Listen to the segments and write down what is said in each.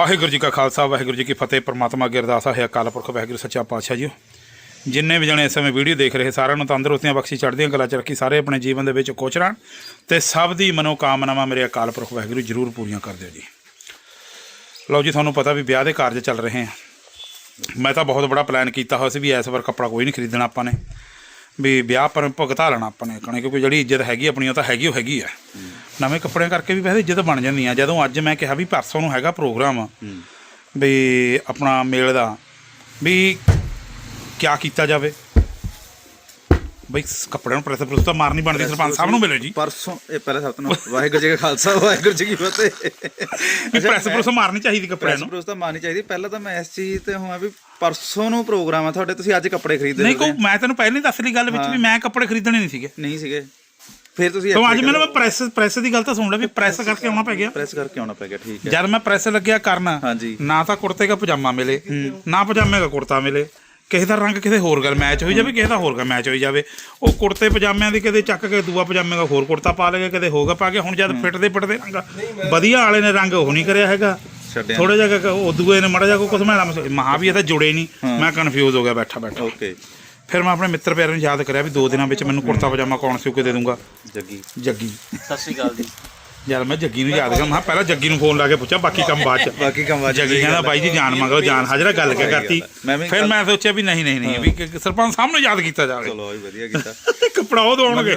ਵਾਹਿਗੁਰੂ ਜੀ ਕਾ ਖਾਲਸਾ, ਵਾਹਿਗੁਰੂ ਜੀ ਕੀ ਫਤਿਹ। ਪ੍ਰਮਾਤਮਾ ਅੱਗੇ ਅਰਦਾਸ ਹੈ, ਅਕਾਲ ਪੁਰਖ, ਵਾਹਿਗੁਰੂ ਸੱਚਾ ਪਾਤਸ਼ਾਹ ਜੀ। ਜਿੰਨੇ ਵੀ ਜਣੇ ਇਸ ਸਮੇਂ ਵੀਡੀਓ ਦੇਖ ਰਹੇ, ਸਾਰਿਆਂ ਨੂੰ ਤੰਦਰੁਸਤੀਆਂ ਬਖਸ਼ੀ ਚੜ੍ਹਦੀਆਂ ਕਲਾ ਚ ਰੱਖੀ, ਸਾਰੇ ਆਪਣੇ ਜੀਵਨ ਦੇ ਵਿੱਚ ਖੁਸ਼ ਰਹਿਣ ਤੇ ਸਭ ਦੀ ਮਨੋਕਾਮਨਾਵਾਂ ਮੇਰੇ ਅਕਾਲ ਪੁਰਖ, ਵਾਹਿਗੁਰੂ ਜਰੂਰ ਪੂਰੀਆਂ ਕਰ ਦਿਓ ਜੀ। ਲਓ ਜੀ, ਤੁਹਾਨੂੰ ਪਤਾ ਵੀ ਵਿਆਹ ਦੇ ਕਾਰਜ ਚੱਲ ਰਹੇ ਆ। ਮੈਂ ਤਾਂ ਬਹੁਤ ਬੜਾ ਪਲਾਨ ਕੀਤਾ ਹੋਇਆ ਸੀ ਵੀ ਇਸ ਵਾਰ ਕੱਪੜਾ ਕੋਈ ਨਹੀਂ ਖਰੀਦਣਾ ਆਪਾਂ ਨੇ। ਵੀ ਵਿਆਹ ਪਰ ਭੁਗਤਾ ਲੈਣਾ ਆਪਾਂ ਨੇ ਕਹਣੇ ਕਿਉਂਕਿ ਜਿਹੜੀ ਇੱਜ਼ਤ ਹੈਗੀ ਆਪਣੀ ਉਹ ਤਾਂ ਹੈਗੀ ਉਹ ਹੈਗੀ ਆ। ਨਵੇਂ ਕੱਪੜਿਆਂ ਕਰਕੇ ਵੀ ਵੈਸੇ ਇੱਜ਼ਤ ਬਣ ਜਾਂਦੀ ਆ। ਜਦੋਂ ਅੱਜ ਮੈਂ ਕਿਹਾ ਵੀ ਪਰਸੋਂ ਨੂੰ ਹੈਗਾ ਪ੍ਰੋਗਰਾਮ ਵੀ ਆਪਣਾ ਮੇਲ ਦਾ ਵੀ ਕਿਆ ਕੀਤਾ ਜਾਵੇ? ਬਈ ਕੱਪੜਿਆਂ ਨੂੰ ਪ੍ਰੈਸ ਪ੍ਰੈਸ ਤਾਂ ਮਾਰਨੀ ਬਣਦੀ ਸਰਪੰਚ ਸਾਹਿਬ ਨੂੰ ਮਿਲੋ ਜੀ। ਪਰਸੋਂ ਇਹ ਪਹਿਲਾਂ ਸਭ ਤੋਂ ਵਾਹਿਗੁਰੂ ਜੀ ਕਾ ਖਾਲਸਾ ਵਾਹਿਗੁਰੂ ਜੀ ਕੀ ਫਤਿਹ। ਵੀ ਪ੍ਰੈਸ ਪ੍ਰੈਸ ਮਾਰਨੀ ਚਾਹੀਦੀ ਕੱਪੜਿਆਂ ਨੂੰ। ਪ੍ਰੂਸ ਤਾਂ ਮਾਰਨੀ ਚਾਹੀਦੀ। ਪਹਿਲਾਂ ਤਾਂ ਮੈਂ ਇਸ ਚੀਜ਼ ਤੇ ਹਾਂ ਵੀ ਪਰਸੋਂ ਨੂੰ ਪ੍ਰੋਗਰਾਮ ਆ ਤੁਹਾਡੇ ਤੁਸੀਂ ਅੱਜ ਕੱਪੜੇ ਖਰੀਦ ਨਹੀਂ ਕੋ ਮੈਂ ਤੈਨੂੰ ਪਹਿਲਾਂ ਹੀ ਦੱਸ ਲਈ ਗੱਲ ਵਿੱਚ ਵੀ ਮੈਂ ਕੱਪੜੇ ਖਰੀਦਣੇ ਨਹੀਂ ਸੀਗੇ। ਨਹੀਂ ਸੀਗੇ। ਫਿਰ ਤੁਸੀਂ ਤਾਂ ਅੱਜ ਮੈਨੂੰ ਪ੍ਰੈਸ ਪ੍ਰੈਸ ਦੀ ਗੱਲ ਤਾਂ ਸੁਣ ਲੈ ਵੀ ਪ੍ਰੈਸ ਕਰਕੇ ਆਉਣਾ ਪੈ ਗਿਆ। ਪ੍ਰੈਸ ਕਰਕੇ ਆਉਣਾ ਪੈ ਗਿਆ ਠੀਕ ਹੈ। ਜਦ ਮੈਂ ਪ੍ਰੈਸ ਲੱਗਿਆ ਕਰਨ ਹਾਂਜੀ। ਨਾ ਤਾਂ ਕੁੜਤੇ ਦਾ ਪਜਾਮਾ ਮਿਲੇ ਨਾ ਪਜਾਮੇ ਦਾ ਕੁੜਤਾ ਮਿਲੇ ਕਿਸੇ ਦਾ ਰੰਗ ਕਿਸੇ ਹੋਰ ਗੱਲ ਮੈਚ ਹੋਈ ਜਾਵੇ ਕਿਸੇ ਦਾ ਹੋਰ ਗੱਲ ਮੈਚ ਹੋਈ ਜਾਵੇ। ਉਹ ਕੁੜਤੇ ਪਜਾਮਿਆਂ ਦੀ ਕਦੇ ਚੱਕ ਕੇ ਦੂਆ ਪਜਾਮੇ ਦਾ ਹੋਰ ਕੁੜਤਾ ਪਾ ਲਗੇ ਕਦੇ ਹੋਗਾ ਪਾ ਕੇ ਹੁਣ ਜਦ ਫਿੱਟਦੇ ਫਿੱਟਦੇ ਰੰਗ ਵਧੀਆ ਵਾਲੇ ਨੇ ਰੰਗ ਉਹ ਨਹੀਂ ਕਰਿਆ ਹੈਗਾ। ਛੱਡਿਆ ਥੋੜਾ ਜਿਹਾ ਉਹ ਦੂਏ ਨੇ ਮੜਾ ਜਾ ਕੋ ਕੁਝ ਮੈਲਾ ਮਹਾ ਵੀ ਇਹ ਤਾਂ ਜੁੜੇ ਨਹੀਂ। ਮੈਂ ਕਨਫਿਊਜ਼ ਹੋ ਗਿਆ ਬੈਠਾ ਬੈਠਾ। ਓਕੇ ਫਿਰ ਮੈਂ ਆਪਣੇ ਮਿੱਤਰ ਪਿਆਰੇ ਨੂੰ ਯਾਦ ਕਰਿਆ ਵੀ ਦੋ ਦਿਨਾਂ ਵਿੱਚ ਮੈਨੂੰ ਕੁੜਤਾ ਪਜਾਮਾ ਕੌਣ ਸਿਉ ਕੇ ਦੇ ਦੂੰਗਾ ਜੱਗੀ। ਜੱਗੀ। ਸਤਿ ਸ਼੍ਰੀ ਅਕਾਲ ਜੀ। ਯਾਰ ਮੈਂ ਜੱਗੀ ਨੂੰ ਯਾਦ ਕਰਾਂ ਮੈਂ ਕਿਹਾ ਪਹਿਲਾਂ ਜੱਗੀ ਨੂੰ ਫੋਨ ਲਾ ਕੇ ਪੁੱਛਿਆ ਬਾਕੀ ਕੰਮ ਬਾਅਦ ਚ। ਬਾਕੀ ਕੰਮ ਅੱਜ ਜੱਗੀ ਕਹਿੰਦਾ ਬਾਈ ਜੀ ਜਾਨ ਮੰਗੋ ਜਾਨ ਹਾਜ਼ਰਾ ਗੱਲ ਕਿਆ ਕਰਤੀ। ਮੈਂ ਵੀ ਫਿਰ ਮੈਂ ਸੋਚਿਆ ਵੀ ਨਹੀਂ ਨਹੀਂ ਨਹੀਂ ਵੀ ਕਿ- ਸਰਪੰਚ ਸਾਹਿਬ ਨੂੰ ਯਾਦ ਕੀਤਾ ਜਾਵੇ। ਚਲੋ ਜੀ ਵਧੀਆ ਕੀਤਾ। ਕੱਪੜਾ ਉਹ ਦਵਾਉਣਗੇ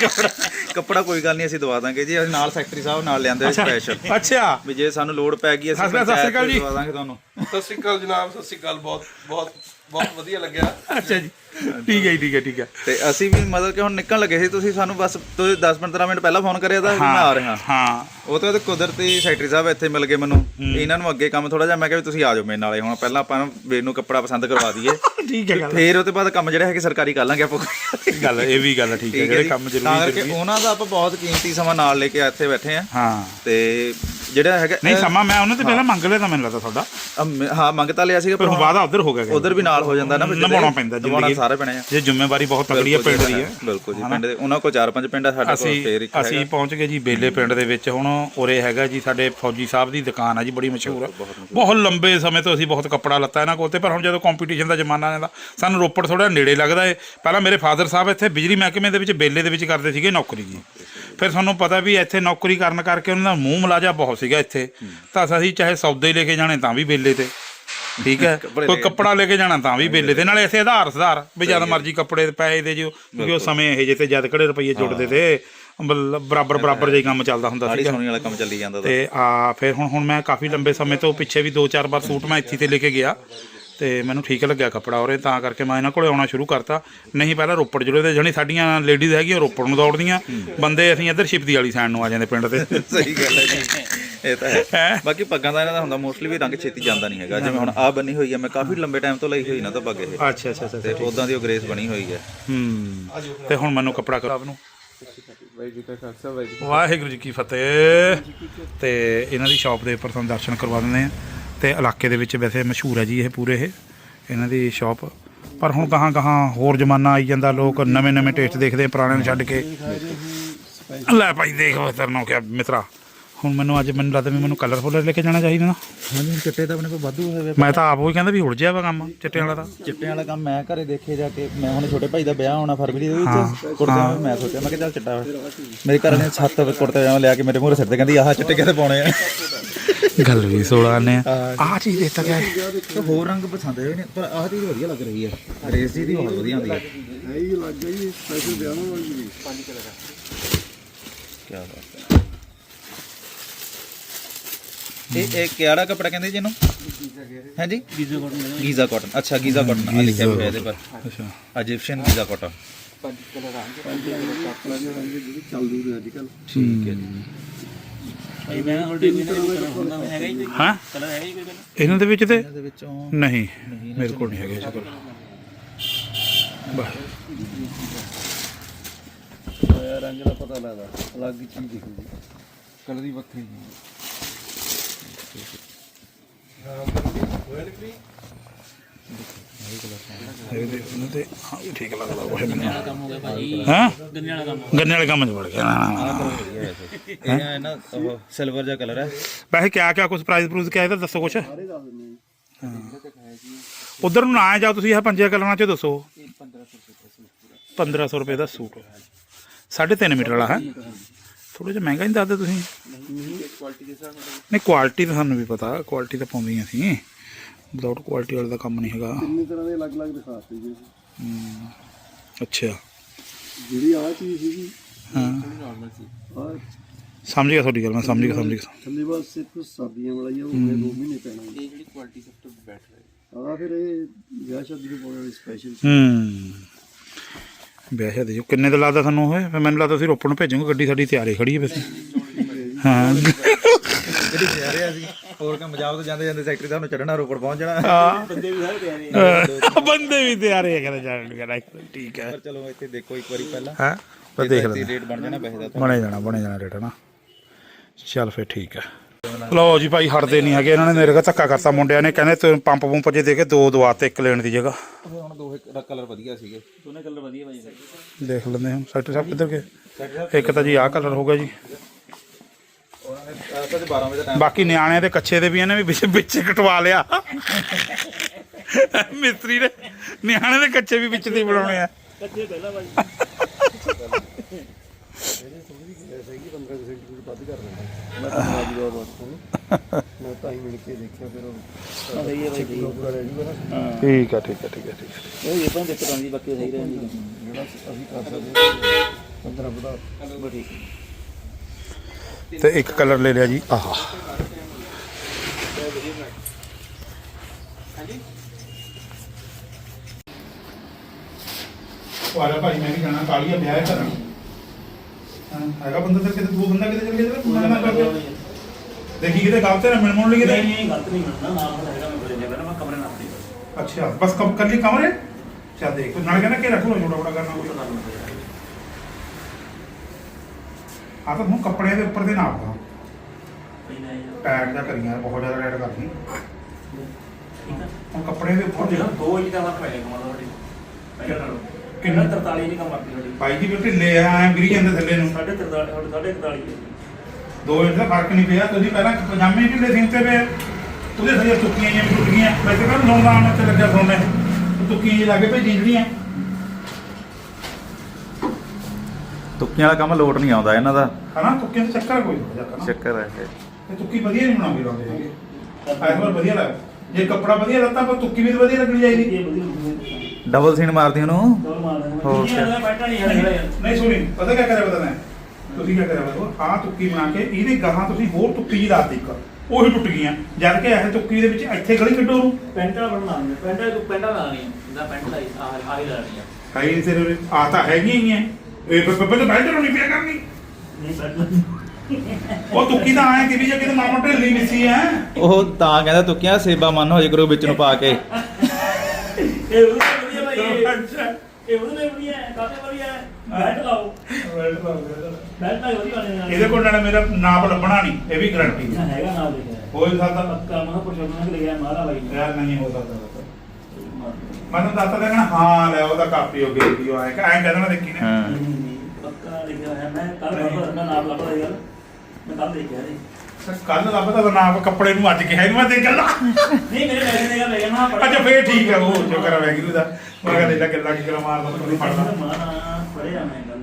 ਕੱਪੜਾ ਕੱਪੜਾ ਕੋਈ ਗੱਲ ਨਹੀਂ ਅਸੀਂ ਦਵਾ ਦਾਂਗੇ ਜੀ। ਅਸੀਂ ਨਾਲ ਸੈਕਟਰੀ ਸਾਹਿਬ ਨਾਲ ਲਿਆਂਦੇ ਸਪੈਸ਼ਲ ਅੱਛਾ। ਵੀ ਜੇ ਸਾਨੂੰ ਲੋੜ ਪੈ ਗਈ ਅਸੀਂ ਸਤਿ ਸ੍ਰੀ ਅਕਾਲ ਪੰਚਾਇਤ ਜੀ। ਦਵਾ ਦਾਂਗੇ ਤੁਹਾਨੂੰ। ਸਤਿ ਸ਼੍ਰੀ ਅਕਾਲ ਜਨਾਬ ਸਤਿ ਸ਼੍ਰੀ ਅਕਾਲ। ਬਹੁਤ ਬਹੁਤ ਬਹੁਤ ਵਧੀਆ ਲੱਗਿਆ। ਅੱਛਾ ਜੀ। ਠੀਕ ਹੈ ਜੀ ਠੀਕ ਹੈ ਠੀਕ ਹੈ। ਤੇ ਅਸੀਂ ਵੀ ਮਤਲਬ ਕਿ ਹੁਣ ਨਿਕਲਣ ਲੱਗੇ ਸੀ ਤੁਸੀਂ ਸਾਨੂੰ ਬਸ ਤੁਸੀਂ 10-15 ਮਿੰਟ ਪਹਿਲਾਂ ਫੋਨ ਕਰਿਆ ਤਾਂ ਵੀ ਮੈਂ ਆ ਰਿਹਾ। ਹਾਂ। ਉਹ ਤਾਂ ਉਹਦੇ ਕੁਦਰਤੀ ਸੈਕਟਰੀ ਸਾਹਿਬ ਇੱਥੇ ਮਿਲ ਗਏ ਮੈਨੂੰ। ਇਹਨਾਂ ਨੂੰ ਅੱਗੇ ਕੰਮ ਥੋੜਾ ਜਿਹਾ ਮੈਂ ਕਿਹਾ ਵੀ ਤੁਸੀਂ ਆ ਜਾਓ ਮੇਰੇ ਨਾਲੇ। ਹੁਣ ਪਹਿਲਾਂ ਆਪਾਂ ਵੀਰ ਨੂੰ ਕੱਪੜਾ ਪਸੰਦ ਕਰਵਾ ਦਈਏ। ਠੀਕ ਹੈ ਗੱਲ। ਫੇਰ ਉਹ ਤੋਂ ਬਾਅਦ ਕੰਮ ਜਿਹੜੇ ਹੈਗੇ ਸਰਕਾਰੀ ਕਰ ਲਾਂਗੇ ਆਪਾਂ। ਗੱਲ ਇਹ ਵੀ ਗੱਲ ਠੀਕ ਹੈ ਜਿਹੜੇ ਕੰਮ ਤਾਂ ਜ਼ਰੂਰੀ ਕਰਕੇ ਜ਼ਰੂਰੀ। ਉਹਨਾਂ ਦਾ ਆਪਾਂ ਬਹੁਤ ਕੀਮਤੀ ਸਮਾਂ ਨਾਲ ਲੈ ਕੇ ਇੱਥੇ ਬੈਠੇ ਆ ਹਾਂ। ਤੇ ਜਿਹੜਾ ਹੈਗਾ ਨਹੀਂ ਸਮਾਂ ਮੈਂ ਉਹਨਾਂ ਤੇ ਪਹਿਲਾਂ ਮੰਗ ਲਿਆ ਤਾਂ ਮੈਨੂੰ ਲੱਗਦਾ ਤੁਹਾਡਾ। ਅਮ, ਹਾਂ ਮੰਗ ਤਾਂ ਲਿਆ ਸੀਗਾ ਪਰ ਹੁਣ ਵਾਦਾ ਉਧਰ ਹੋ ਗਿਆ ਉਧਰ ਵੀ ਨਾਲ ਹੋ ਜਾਂਦਾ ਨਾ ਵੀ ਨਿਭਾਉਣਾ ਪੈਂਦਾ ਨਿਭਾਉਣਾ ਜ਼ਿੰਦਗੀ ਸਾਰੇ ਪੈਣੇ ਆ। ਜੇ ਜ਼ਿੰਮੇਵਾਰੀ ਬਹੁਤ ਤਕੜੀ ਹੈ ਪਿੰਡ ਦੀ ਹੈ। ਬਿਲਕੁਲ ਜੀ ਪਿੰਡ ਦੇ ਉਹਨਾਂ ਕੋਲ ਚਾਰ ਪੰਜ ਪਿੰਡ ਆ ਸਾਡੇ ਕੋਲ ਫੇਰ ਅਸੀਂ ਇੱਕ ਅਸੀਂ ਪਹੁੰਚ ਗਏ ਜੀ ਬੇਲੇ ਪਿੰਡ ਦੇ ਵਿੱਚ। ਹੁਣ ਉਰੇ ਹੈਗਾ ਜੀ ਸਾਡੇ ਫੌਜੀ ਸਾਹਿਬ ਦੀ ਦੁਕਾਨ ਆ ਜੀ ਬੜੀ ਮਸ਼ਹੂਰ। ਆ ਬਹੁਤ ਲੰਬੇ ਸਮੇਂ ਤੋਂ ਅਸੀਂ ਬਹੁਤ ਕੱਪੜਾ ਲੱਤਾ ਇਹਨਾਂ ਕੋਲ ਤੇ ਪਰ ਹੁਣ ਜਦੋਂ ਕੰਪੀਟੀਸ਼ਨ ਦਾ ਜ਼ਮਾਨਾ ਆਉਂਦਾ ਸਾਨੂੰ ਰੋਪੜ ਥੋੜਾ ਨੇੜੇ ਲੱਗਦਾ ਏ। ਪਹਿਲਾਂ ਮੇਰੇ ਫਾਦਰ ਸਾਹਿਬ ਇੱਥੇ ਬਿਜਲੀ ਮਹਿਕਮੇ ਦੇ ਵਿੱਚ ਬੇਲੇ ਦੇ ਵਿੱਚ ਕਰਦੇ ਸੀਗੇ ਨੌਕਰੀ ਜੀ। ਫਿਰ ਤੁਹਾਨੂੰ ਪਤਾ ਵੀ ਇੱਥੇ ਨੌਕਰੀ ਕਰਨ ਕਰਕੇ ਉਹਨਾਂ ਦਾ ਮੂੰਹ ਮਲਾਜਾ ਬਹੁਤ ਸੀਗਾ ਇੱਥੇ ਤਾਂ ਅਸੀਂ ਚਾਹੇ ਸੌਦੇ ਲੈ ਕੇ ਜਾਣੇ ਤਾਂ ਵੀ ਬੇਲੇ ਤੇ। ਠੀਕ ਹੈ? ਕੋਈ ਕੱਪੜਾ ਲੈ ਕੇ ਜਾਣਾ ਤਾਂ ਵੀ ਬੇਲੇ ਤੇ ਨਾਲੇ ਇੱਥੇ ਆਧਾਰ ਸੁਧਾਰ ਵੀ ਜਦ ਮਰਜ਼ੀ ਕੱਪੜੇ ਪੈਸੇ ਦੇ ਜਿਓ ਕਿਉਂਕਿ ਉਹ ਸਮੇਂ ਇਹ ਜੇ ਤੇ ਜਦ ਕਿਹੜੇ ਰੁਪਈਏ ਜੁੜਦੇ ਤੇ ਬਰਾਬਰ ਬਰਾਬਰ ਜਿਹਾ ਕੰਮ ਚੱਲਦਾ ਹੁੰਦਾ ਸੀਗਾ। ਸੋਣੀ ਵਾਲਾ ਕੰਮ ਚੱਲੀ ਜਾਂਦਾ ਤਾਂ ਤੇ। ਆ ਫਿਰ ਹੁਣ ਹੁਣ ਮੈਂ ਕਾਫੀ ਲੰਬੇ ਸਮੇਂ ਤੋਂ ਪਿੱਛੇ ਵੀ ਦੋ ਚਾਰ ਵਾਰ ਸੂਟ ਮੈਂ ਇੱਥੇ ਤੇ ਲੈ ਕੇ ਗਿਆ। ਤੇ ਮੈਨੂੰ ਠੀਕ ਲੱਗਿਆ ਕੱਪੜਾ ਔਰੇ ਤਾਂ ਕਰਕੇ ਮੈਂ ਇਹਨਾਂ ਕੋਲੇ ਆਉਣਾ ਸ਼ੁਰੂ ਕਰਤਾ। ਨਹੀਂ ਪਹਿਲਾਂ ਰੋਪੜ ਜ਼ਿਲ੍ਹੇ ਦੇ ਜਣੀ ਸਾਡੀਆਂ ਲੇਡੀਜ਼ ਹੈਗੀਆਂ ਰੋਪੜ ਨੂੰ ਦੌੜਦੀਆਂ। ਬੰਦੇ ਅਸੀਂ ਇੱਧਰ ਸ਼ਿਪਦੀ ਵਾਲੀ ਸਾਈਡ ਨੂੰ ਆ ਜਾਂਦੇ ਪਿੰਡ ਤੇ। ਸਹੀ ਗੱਲ ਹੈ ਜੀ। ਇਹ ਤਾਂ ਹੈ। ਬਾਕੀ ਪੱਗਾਂ ਦਾ ਇਹਨਾਂ ਦਾ ਹੁੰਦਾ ਮੋਸਟਲੀ ਵੀ ਰੰਗ ਛੇਤੀ ਜਾਂਦਾ ਨਹੀਂ ਹੈਗਾ। ਜਿਵੇਂ ਹੁਣ ਆ ਬੰਨੀ ਹੋਈ ਹੈ ਮੈਂ ਕਾਫੀ ਲੰਬੇ ਟਾਈਮ ਤੋਂ ਲਈ ਹੋਈ ਨਾ ਤਾਂ ਪੱਗ ਇਹ। ਅੱਛਾ ਅੱਛਾ ਅੱਛਾ ਤੇ ਉਦਾਂ ਦੀ ਉਹ ਗ੍ਰੇਸ ਬਣੀ ਹੋਈ ਹੈ। ਹੂੰ। ਤੇ ਹੁਣ ਮੈਨੂੰ ਕੱਪੜਾ ਕਰਾਬ ਨੂੰ। ਵਾਹਿਗੁਰੂ ਜੀ ਕੀ ਫਤਿਹ। ਤੇ ਇਹਨਾਂ ਦੀ ਸ਼ਾਪ ਦੇ ਉੱਪਰ ਤੁਹਾਨੂੰ ਦਰਸ਼ਨ ਕਰਵਾ ਦਿੰਦੇ ਆ ਤੇ ਇਲਾਕੇ ਦੇ ਵਿੱਚ ਵੈਸੇ ਮਸ਼ਹੂਰ ਹੈ ਜੀ ਇਹ ਪੂਰੇ ਇਹ। ਇਹਨਾਂ ਦੀ ਸ਼ਾਪ ਪਰ ਹੁਣ ਕਹਾਂ ਕਹਾਂ ਹੋਰ ਜ਼ਮਾਨਾ ਆਈ ਜਾਂਦਾ ਲੋਕ ਨਵੇਂ ਨਵੇਂ ਟੇਸਟ ਦੇਖਦੇ ਪੁਰਾਣੇ ਨੂੰ ਛੱਡ ਕੇ। ਲੈ ਭਾਈ ਦੇਖ ਤਰਨੋਂ ਕਿਆ ਮਿੱਤਰਾ। ਹੁਣ ਮੈਨੂੰ ਅੱਜ ਮੈਨੂੰ ਲੱਗਦਾ ਵੀ ਮੈਨੂੰ ਕਲਰਫੁੱਲ ਲੈ ਕੇ ਜਾਣਾ ਚਾਹੀਦਾ ਨਾ। ਹਾਂਜੀ ਚਿੱਟੇ ਤਾਂ ਆਪਣੇ ਕੋਲ ਵਾਧੂ ਹੋਵੇ ਮੈਂ ਤਾਂ ਆਪ ਉਹ ਕਹਿੰਦਾ ਵੀ ਉਲਝਿਆ ਵਾ ਕੰਮ ਚਿੱਟੇ ਵਾਲਾ ਦਾ ਚਿੱਟੇ ਵਾਲਾ ਕੰਮ ਮੈਂ ਘਰੇ ਦੇਖੇ ਜਾ ਕੇ ਮੈਂ ਹੁਣ ਛੋਟੇ ਭਾਈ ਦਾ ਵਿਆਹ ਹੋਣਾ ਫਰਵਰੀ ਦੇ ਵਿੱਚ ਕੁੜਤਾ ਮੈਂ ਸੋਚਿਆ ਮੈਂ ਕਿਹਾ ਚੱਲ ਚਿੱਟਾ। ਮੇਰੇ ਘਰ ਨੇ ਸੱਤ ਕੁੜਤੇ ਜਾਮ ਲਿਆ ਕੇ ਮੇਰੇ ਮੂਹਰੇ ਸਿਰ ਤੇ ਕਹਿੰਦੀ ਆਹ ਚਿੱਟੇ ਕਿਤੇ ਪਾਉਣੇ ਆ? ਗੱਲ ਵੀ 16 ਨੇ ਆਹ ਚੀਜ਼ ਦੇਤਾ ਗਿਆ। ਤੇ ਹੋਰ ਰੰਗ ਪਸੰਦ ਹੋਏ ਨੇ ਪਰ ਆਹ ਚੀਜ਼ ਵਧੀਆ ਲੱਗ ਰਹੀ ਹੈ ਰੇਸ ਦੀ ਬਹੁਤ ਵਧੀਆ ਹੁੰਦੀ ਹੈ ਕੀ ਬਾਤ ਹੈ ਇਹ ਇਹ ਕਿਹੜਾ ਕਪੜਾ ਕਹਿੰਦੇ ਜੀ ਇਹਨੂੰ? ਹਾਂਜੀ ਗੀਜ਼ਾ ਕਾਟਨ ਗੀਜ਼ਾ ਕਾਟਨ। ਅੱਛਾ ਗੀਜ਼ਾ ਕਾਟਨ। ਆ ਲਿਖਿਆ ਹੋਇਆ ਇਹਦੇ ਪਰ। ਅੱਛਾ। Egyptian Giza cotton. ਠੀਕ ਹੈ ਜੀ। ਭਾਈ ਮੈਂ ਹੌਲੀਡੇ ਕੋਈ ਨਾ ਕਲਰ ਹੁੰਦਾ ਹੈਗਾ ਹੀ? ਕੋਈ ਹਾਂ ਕਲਰ ਹੈਗਾ ਹੀ ਕੋਈ ਕਲਰ ਇਹਨਾਂ ਦੇ ਵਿੱਚ ਤੇ? ਨਹੀਂ ਮੇਰੇ ਕੋਲ ਨਹੀਂ ਹੈਗੇ ਇਸ ਕੋਲ। ਰੰਗ ਦਾ ਪਤਾ ਲੱਗਦਾ। ਅਲੱਗ ਚੀਜ਼ ਦਿਖੂਗੀ ਕਲਰ ਦੀ ਵੱਖਰੀ ਹਾਂ ਤੇ ਹਾਂ? ਵੀ ਠੀਕ ਲੱਗਦਾ ਉਹ ਮੈਨੂੰ ਕੰਮ ਹੋ ਗਿਆ। ਭਾਜੀ ਹਾਂ ਗੰਨੇ ਵਾਲਾ ਕੰਮ ਗੰਨੇ ਵਾਲੇ ਕੰਮ 'ਚ ਵੜ ਗਿਆ। ਨਾ, ਨਾ, ਨਾ, ਨਾ। ਇਹ ਹੈ ਨਾ ਉਹ ਸਿਲਵਰ ਜਿਹਾ ਕਲਰ ਹੈ। ਵੈਸੇ ਕਿਆ ਕਿਆ ਕੁਝ ਪ੍ਰਾਈਸ ਪ੍ਰੂਸ ਕਿਆ ਇਹਦਾ? ਦੱਸੋ ਕੁਛ। ਉਧਰ ਨੂੰ ਨਾ ਆਏ ਜਾਓ ਤੁਸੀਂ ਇਹ ਪੰਜੇ ਕਲਰਾਂ ਚ ਦੱਸੋ। 1500 ਰੁਪਏ ਦਾ ਸੂਟ। 3.5 ਮੀਟਰ ਵਾਲਾ ਹੈ? ਥੋੜਾ ਜਿਹਾ ਮਹਿੰਗਾ ਨਹੀਂ ਦੱਸਦੇ ਤੁਸੀਂ। ਨਹੀਂ ਕੁਆਲਿਟੀ ਤਾਂ ਸਾਨੂੰ ਵੀ ਪਤਾ ਕੁਆਲਿਟੀ ਤਾਂ ਪਾਉਂਦੇ ਹੀ ਅਸੀਂ। ਵਿਦਆਊਟ ਕੁਆਲਿਟੀ ਵਾਲਾ ਦਾ ਕੰਮ ਨਹੀਂ ਹੈਗਾ। ਕਿੰਨੇ ਤਰ੍ਹਾਂ ਦੇ ਅਲੱਗ-ਅਲੱਗ ਦਿਖਾਤੇ ਜੀ। ਅੱਛਾ। ਜਿਹੜੀ ਆ ਚੀਜ਼ ਸੀਗੀ। ਹਾਂ। ਆ ਸਮਝ ਗਿਆ ਤੁਹਾਡੀ ਗੱਲ ਮੈਂ ਸਮਝ ਗਿਆ ਸਮਝ ਗਿਆ। ਥੱਲੇ ਬਸ ਸਿਰਫ ਸਰਦੀਆਂ ਵਾਲਾ ਹੀ ਆ ਉਹ ਹੁਣੇ ਦੋ ਮਹੀਨੇ ਪੈਣਾ ਇਹ ਜਿਹੜੀ ਕੁਆਲਿਟੀ ਸਭ ਤੋਂ ਬੈਟਰ ਹੈ। ਆ ਫਿਰ ਇਹ ਵਿਆਹ ਸ਼ਾਦੀ ਨੂੰ ਪਾਉਣ ਵਾਲੀ ਸਪੈਸ਼ਲ ਹੂੰ। ਵਿਆਹ ਸ਼ਾਦੀ ਜੋ ਕਿੰਨੇ ਦਾ ਲੱਗਦਾ ਤੁਹਾਨੂੰ ਹੋਏ ਫਿਰ ਮੈਨੂੰ ਲੱਗਦਾ ਤੁਸੀਂ ਰੋਪੜ ਨੂੰ ਭੇਜੋਗੇ ਗੱਡੀ ਸਾਡੀ ਤਿਆਰੀ ਖੜੀ ਹੈ ਵੈਸੇ ਹਾਂ। ਜਿਹੜੀ ਜਾ ਰਿਹਾ ਸੀ ਹੋਰ ਕੰਮ ਪੰਜਾਬ ਤੋਂ ਜਾਂਦੇ ਜਾਂਦੇ ਸੈਕਟਰੀ ਸਾਹਿਬ ਨੂੰ ਚੜਨਾ ਰੋਪੜ ਪਹੁੰਚ ਜਾਣਾ। ਹਾਂ। ਬੰਦੇ ਵੀ ਸਾਰੇ ਤਿਆਰੀ ਅਹ ਬੰਦੇ ਵੀ ਤਿਆਰ ਹੈ ਕਹਿੰਦੇ ਜਾਣ ਨੂੰ ਕਹਿੰਦਾ ਠੀਕ ਹੈ। ਪਰ ਚਲੋ ਇੱਥੇ ਦੇਖੋ ਇੱਕ ਵਾਰੀ ਪਹਿਲਾਂ। ਹਾਂ ਪਰ ਦੇਖ ਲੈਂਦੇ ਰੇਟ ਬਣ ਜਾਣਾ ਪੈਸੇ ਦਾ ਬਣੇ ਜਾਣਾ ਬਣੇ ਜਾਣਾ ਰੇਟ ਨਾ। ਚੱਲ ਫੇਰ ਠੀਕ ਹੈ। ਲਓ ਜੀ ਭਾਈ ਹਟਦੇ ਨਹੀਂ ਹੈਗੇ ਇਹਨਾਂ ਨੇ ਮੇਰੇ ਕੋਲ ਧੱਕਾ ਕਰਤਾ ਮੁੰਡਿਆਂ ਨੇ ਕਹਿੰਦੇ ਤੂੰ ਪੰਪ ਪੰਪ ਜੇ ਦੇ ਕੇ ਦੋ ਦਵਾ ਤੇ ਇੱਕ ਲੈਣ ਦੀ ਜਗ੍ਹਾ। ਹੁਣ ਦੋ ਕਲਰ ਵਧੀਆ ਸੀਗੇ। ਦੋਨੇ ਕਲਰ ਵਧੀਆ ਭਾਜੀ ਦੇਖ ਲੈਂਦੇ ਹਾਂ ਸੈਕਟਰ ਸਾਹਿਬ ਕਿੱਧਰ ਗਏ? ਇੱਕ ਤਾਂ ਜੀ ਆਹ ਕਲਰ ਜੀ। 12 ਵਜੇ ਦਾ ਬਾਕੀ ਨਿਆਣਿਆਂ ਦੇ ਕੱਚੇ ਦੇ ਵੀ ਇਹਨੇ ਵੀ ਵਿੱਚ ਵਿੱਚ ਕਟਵਾ ਲਿਆ। ਮਿਸਤਰੀ ਨੇ ਨਿਆਣੇ ਦੇ ਕੱਚੇ ਵੀ ਵਿੱਚ ਦੇ ਹੀ ਬਣਾਉਣੇ ਆ। ਕੱਚੇ ਪਹਿਲਾਂ ਭਾਜੀ ਮੈਂ ਤਾਂ ਰਾਜੀ ਦਾ ਬਸ ਮੈਂ ਤਾਂ ਹੀ ਮਿਲ ਕੇ ਦੇਖਿਆ ਫਿਰ ਉਹ ਸਹੀ ਹੈ ਭਾਈ ਪੂਰਾ ਰੈਡੀ ਹੋਣਾ ਠੀਕ ਆ ਠੀਕ ਆ ਠੀਕ ਆ ਠੀਕ ਆ ਇਹ ਇਹ ਤਾਂ ਦਿੱਕਤ ਆਉਂਦੀ ਬਾਕੀ ਸਹੀ ਰਹਿੰਦੀ ਜਿਹੜਾ ਅਸੀਂ ਕਰ ਸਕਦੇ ਹਾਂ 15 ਪਤਾ ਬਸ ਠੀਕ ਤੇ ਇੱਕ ਕਲਰ ਲੈ ਲਿਆ ਜੀ ਆਹ। ਵਾਲਾ ਭਾਈ ਮੈਂ ਵੀ ਜਾਣਾ ਕਾਲੀਆ ਵਿਆਹ ਕਰਨ ਹੈਗਾ ਬੰਦਾ ਤੇ ਕਿਤੇ ਦੋ ਬੰਦਾ ਕਿਤੇ ਚੱਲ ਗਿਆ ਤੇ ਮੈਂ ਨਾ ਕਰਕੇ ਦੇਖੀ ਕਿਤੇ ਗਲਤ ਨਾ ਮਿਲ ਮੁਲ ਲਈ ਕਿਤੇ? ਨਹੀਂ ਨਹੀਂ ਗਲਤ ਨਹੀਂ ਨਾਮ ਤਾਂ ਹੈਗਾ ਮੈਂ ਬੋਲੇ ਪਹਿਲਾਂ ਮੈਂ ਕਮਰੇ ਨਾਲ ਆਪਣੀ ਅੱਛਾ ਬਸ ਕਬ ਕਰ ਲਈ ਕਮਰੇ? ਚਾ ਦੇਖ ਨਾਲ ਕਹਿੰਦਾ ਕਿ ਰੱਖੋ ਛੋਟਾ ਬੜਾ ਕਰਨਾ ਕੋਈ। ਆ ਤਾਂ ਹੁਣ ਕੱਪੜਿਆਂ ਦੇ ਉੱਪਰ ਦੇ ਨਾਪ ਦਾ ਟੈਗ ਦਾ ਕਰੀਆਂ ਬਹੁਤ ਜ਼ਿਆਦਾ ਰੈਡ ਕਰਦੀ। ਹੁਣ ਕੱਪੜੇ ਦੇ ਉੱਪਰ ਜਿਹੜਾ ਦੋ ਇੰਚ ਦਾ ਫ਼ਰਕ ਪੈ ਗਿਆ ਕਮਾਲ ਤੁਹਾਡੀ ਪਹਿਲਾਂ ਨਾਲੋਂ। ਕਿੰਨਾ? ਕਿੰਨਾ 43 ਨਹੀਂ ਕੰਮ ਆਪਣੀ ਤੁਹਾਡੀ? ਬਾਈ ਜੀ ਵੀ ਢਿੱਲੇ ਆ ਐ ਗਿਰੀ ਜਾਂਦੇ ਥੱਲੇ ਨੂੰ। ਸਾਢੇ 43 ਤੁਹਾਡੇ ਸਾਢੇ 41 ਦੋ ਇੰਚ ਦਾ ਫ਼ਰਕ ਨਹੀਂ ਪਿਆ ਤੁਸੀਂ ਪਹਿਲਾਂ ਪਜਾਮੇ ਹੀ ਢਿੱਲੇ ਸਿੰਤੇ ਪਏ। ਉਹਦੇ ਥੱਲੇ ਤੁੱਕੀਆਂ ਜਿਹੀਆਂ ਵੀ ਟੁੱਟ ਗਈਆਂ। ਵੈਸੇ ਕਹਿੰਦਾ ਲਾਉਂਦਾ ਆਣ ਤੇ ਲੱਗਿਆ ਸੋਨੇ। ਤੁੱਕੀਆਂ ਜਿਹੀਆਂ ਲੱਗੇ ਭੇਜੀ ਜਿਹੜੀਆਂ। ਤੁੱਕੀਆਂ ਵਾਲਾ ਕੰਮ ਲੋਟ ਨਹੀਂ ਆਉਂਦਾ ਇਹਨਾਂ ਦਾ। ਹਨਾ ਤੁੱਕੀਆਂ ਦਾ ਚੱਕਰ ਕੋਈ ਹੋ ਜਾਂਦਾ ਨਾ ਚੱਕਰ ਹੈ ਇਹ। ਤੇ ਤੁੱਕੀ ਵਧੀਆ ਨਹੀਂ ਬਣਾਉਂਦੇ ਲਾਉਂਦੇ ਹੈਗੇ। ਐਸ ਵਾਰ ਵਧੀਆ ਲੱਗ ਜੇ ਕੱਪੜਾ ਵਧੀਆ ਲੱਤਾ ਪਰ ਤੁੱਕੀ ਵੀ ਤਾਂ ਵਧੀਆ ਲੱਗਣੀ ਚਾਹੀਦੀ। ਇਹ ਵਧੀਆ ਡਬਲ ਸੀਨ ਮਾਰਦੀ ਉਹਨੂੰ। ਹੋਰ ਕਿਆ? ਪੈਟਾ ਨਹੀਂ ਹੈ ਯਾਰ ਨਹੀਂ ਸੁਣੀ। ਪਤਾ ਕੀ ਕਰਿਆ ਪਤਾ ਮੈਂ? ਤੁਸੀਂ ਕੀ ਕਰਿਆ ਪਤਾ? ਆਹ ਤੁੱਕੀ ਬਣਾ ਕੇ ਇਹਦੇ ਗਾਹਾਂ ਤੁਸੀਂ ਹੋਰ ਤੁੱਕੀ ਜੀ ਲਾ ਦਿੱਤੀ ਇੱਕ। ਉਹੀ ਟੁੱਟ ਗਈਆਂ। ਜਦ ਕਿ ਇਹ ਤੁੱਕੀ ਦੇ ਵਿੱਚ ਇੱਥੇ ਗਲੀ ਕੱਢੋ ਉਹਨੂੰ। ਪੈਂਟਾ ਬਣਾਉਣਾ ਪੈਂਟਾ ਤੋਂ ਪੈਂਟਾ ਲਾ ਰਹੀ ਹੈ ਦਾ ਪੈਂਟ ਲਾਈ ਆਹ ਆਹ ਹੀ ਲਾ ਰਹੀ ਹੈ ਹੈ ਹੀ ਸਿਰ ਆ ਤਾਂ ਹੈਗੀਆਂ ਹੀ ਐ ਇਹ ਫਿਰ ਪਹਿਲਾਂ ਬੈਲਟ ਨੂੰ ਨਹੀਂ ਪਿਆ ਕਰਨੀ। ਨਹੀਂ ਪੈਂਟ ਉਹ ਤੁੱਕੀ ਤਾਂ ਆਏ ਕਿ ਵੀ ਜੇ ਕਿਤੇ ਮਾਮਾ ਢਿੱਲੀ ਮਿੱਸੀ ਐ। ਉਹ ਤਾਂ ਕਹਿੰਦਾ ਤੁੱਕੀਆਂ ਸੇਬਾ ਮਨ ਹੋ ਜੇ ਕਰੋ ਵਿੱਚ ਨੂੰ ਪਾ ਕੇ। ਇਹ ਭਾਈ ਇਹ ਇਹ ਉਹਦੇ ਨਾਲ ਵਧੀਆ ਹੈ ਕਾਹਦੇ ਵਧੀਆ ਹੈ? ਬੈਲਟ ਲਾਓ। ਬੈਲਟ ਤਾਂ ਵਧੀਆ ਵਾਲੇ ਨਾਲ। ਇਹਦੇ ਕੋਲ ਨਾਲ ਮੇਰਾ ਨਾਪ ਲੱਭਣਾ ਨਹੀਂ ਇਹ ਵੀ ਗਰੰਟੀ ਹੈ। ਹੈਗਾ ਨਾਲ ਲਿਖਿਆ ਹੋ ਸਕਦਾ ਪੱਕਾ ਮਹਾ ਪੁਰਸ਼ੋਤਮ ਨੇ ਲਿਖਿਆ ਮਾਰਾ ਬਾਈ ਨੇ। ਯਾਰ ਨਹੀਂ ਹੋ ਸਕਦਾ ਮੈਂ ਤਾਂ ਦੱਸਦਾ ਕਹਿਣਾ ਹਾਂ ਲੈ ਉਹਦਾ ਕਾਪੀ ਹੋ ਗਈ ਵੀ ਉਹ ਐ ਐਂ ਕਹਿ ਦੇਣਾ ਦੇਖੀ ਨੇ। ਹਾਂ ਪੱਕਾ ਲਿਖਿਆ ਹੋਇਆ। ਮੈਂ ਕੱਲ ਮੈਂ ਨਾਮ ਲੱਭਦਾ ਯਾਰ। ਮੈਂ ਕੱਲ ਦੇਖਿਆ ਜੀ ਕੱਲ ਲੱਭਦਾ ਤਾਂ ਨਾਪ ਕੱਪੜੇ ਨੂੰ ਅੱਜ ਕਿਹਾ ਇਹਨੂੰ ਮੈਂ ਦੇ ਗੱਲਾਂ। ਨਹੀਂ ਮੇਰੇ ਮੈਗਜ਼ੀਨ ਦੇ ਗੱਲ ਲੈ ਜਾਣਾ ਅੱਛਾ ਫੇਰ ਠੀਕ ਹੈ। ਉਹ ਜੋ ਕਰਾ ਵੈਗਰੂ ਦਾ। ਮੈਂ ਕਹਿੰਦਾ ਇਹਦਾ ਗੱਲਾਂ ਕੀ ਕਰਾਂ ਮਾਰਦਾ ਤਾਂ ਨਹੀਂ ਫੜਦਾ। ਮਾਨਾ ਪੜਿਆ ਮੈਂ ਗੱਲ।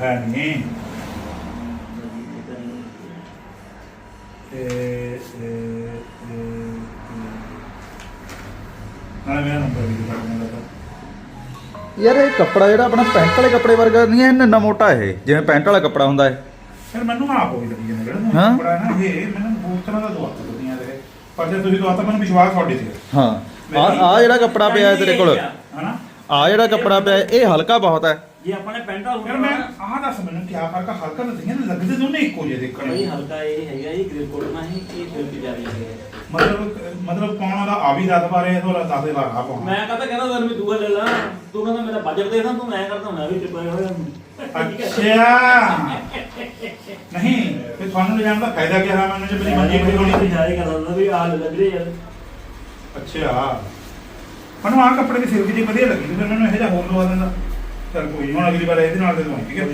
ਹੈ ਨਹੀਂ ਤੇ ਨਾ ਮੇਰਾ ਨੰਬਰ ਵੀ ਲੱਗਣਾ ਲੱਗਾ ਯਾਰ ਇਹ ਕੱਪੜਾ ਜਿਹੜਾ ਆਪਣਾ ਪੈਂਟ ਵਾਲੇ ਕੱਪੜੇ ਵਰਗਾ ਨਹੀਂ ਹੈ ਇੰਨਾ ਮੋਟਾ ਇਹ। ਜਿਵੇਂ ਪੈਂਟ ਵਾਲਾ ਕੱਪੜਾ ਹੁੰਦਾ ਹੈ ਫਿਰ ਮੈਨੂੰ ਆਪ ਹੋਈ ਲੱਗੀ ਜਾਂਦਾ ਜਿਹੜਾ ਹਾਂ? ਬੜਾ ਨਾ ਇਹ ਮੈਨੂੰ ਬਹੁਤ ਤਰ੍ਹਾਂ ਦਾ ਦਵਾਤਾ ਦੁਨੀਆ ਦੇ। ਪਰ ਜੇ ਤੁਸੀਂ ਦਵਾਤਾ ਮੈਨੂੰ ਵਿਸ਼ਵਾਸ ਤੁਹਾਡੇ ਤੇ ਹੈ। ਹਾਂ। ਆ ਆ ਜਿਹੜਾ ਕੱਪੜਾ ਪਿਆ ਹੈ ਤੇਰੇ ਕੋਲ। ਹਨਾ? ਆ ਜਿਹੜਾ ਕੱਪੜਾ ਪਿਆ ਹੈ, ਇਹ ਹਲਕਾ ਬਹੁਤ ਹੈ। ਜੇ ਆਪਾਂ ਨੇ ਪੈਂਟਾ ਫਿਰ ਮੈਂ ਆਹ ਦੱਸ ਮੈਨੂੰ ਕੀ ਫ਼ਰਕ ਆ? ਹਲਕਾ ਲੱਗਦੀਆਂ ਨੇ ਲੱਗਦੇ ਦੋਨੇ ਇੱਕੋ ਜਿਹੇ ਦੇਖਣ ਬਈ ਨੂੰ। ਹਲਕਾ ਇਹ ਹੈਗਾ ਇਹ ਗ੍ਰੇ ਕੋਡ ਨਾ ਹੀ ਇਹ ਫਿਰ ਵੀ ਜਾ ਰਹੀ ਹੈ ਮਤਲਬ ਮਤਲਬ ਪਾਉਣਾ ਦਾ ਆ ਵੀ ਦੱਸ ਬਾਰੇ ਥੋੜਾ ਦੱਸ ਦੇ ਬਾਰ ਆ ਪਾਉਣਾ। ਮੈਂ ਕਹਤਾ ਕਹਿੰਦਾ ਤੈਨੂੰ ਵੀ ਦੂਆ ਲੈ ਲਾ। ਤੂੰ ਕਹਿੰਦਾ ਮੇਰਾ ਬਜਟ ਦੇ ਤੂੰ ਮੈਂ ਕਰਦਾ ਮੈਂ ਵੀ ਟਿਪਿਆ ਹੋਇਆ। ਅੱਛਾ। ਨਹੀਂ ਫਿਰ ਤੁਹਾਨੂੰ ਲੈ ਜਾਣ ਦਾ ਫਾਇਦਾ ਕੀ ਹੈ ਮੈਨੂੰ ਜੇ ਮੇਰੀ ਮੰਜੀ ਕੋਈ ਹੋਣੀ। ਕੋਈ ਜਾਰੇ ਕਰਦਾ ਵੀ ਆ ਲੈ ਵੀਰੇ ਯਾਰ ਅੱਛਾ। ਮੈਨੂੰ ਆਹ ਕੱਪੜੇ ਦੀ ਸਿਲਕ ਜੀ ਵਧੀਆ ਲੱਗੀ ਤੇ ਫਿਰ ਮੈਨੂੰ ਇਹੋ ਜਿਹਾ ਹੋਰ ਲਵਾ ਦਿੰਦਾ ਚੱਲ ਕੋਈ ਨੀ, ਹੁਣ ਅਗਲੀ ਵਾਰ ਇਹਦੇ ਨਾਲ ਦੇ ਦਵਾਈ ਠੀਕ ਹੈ?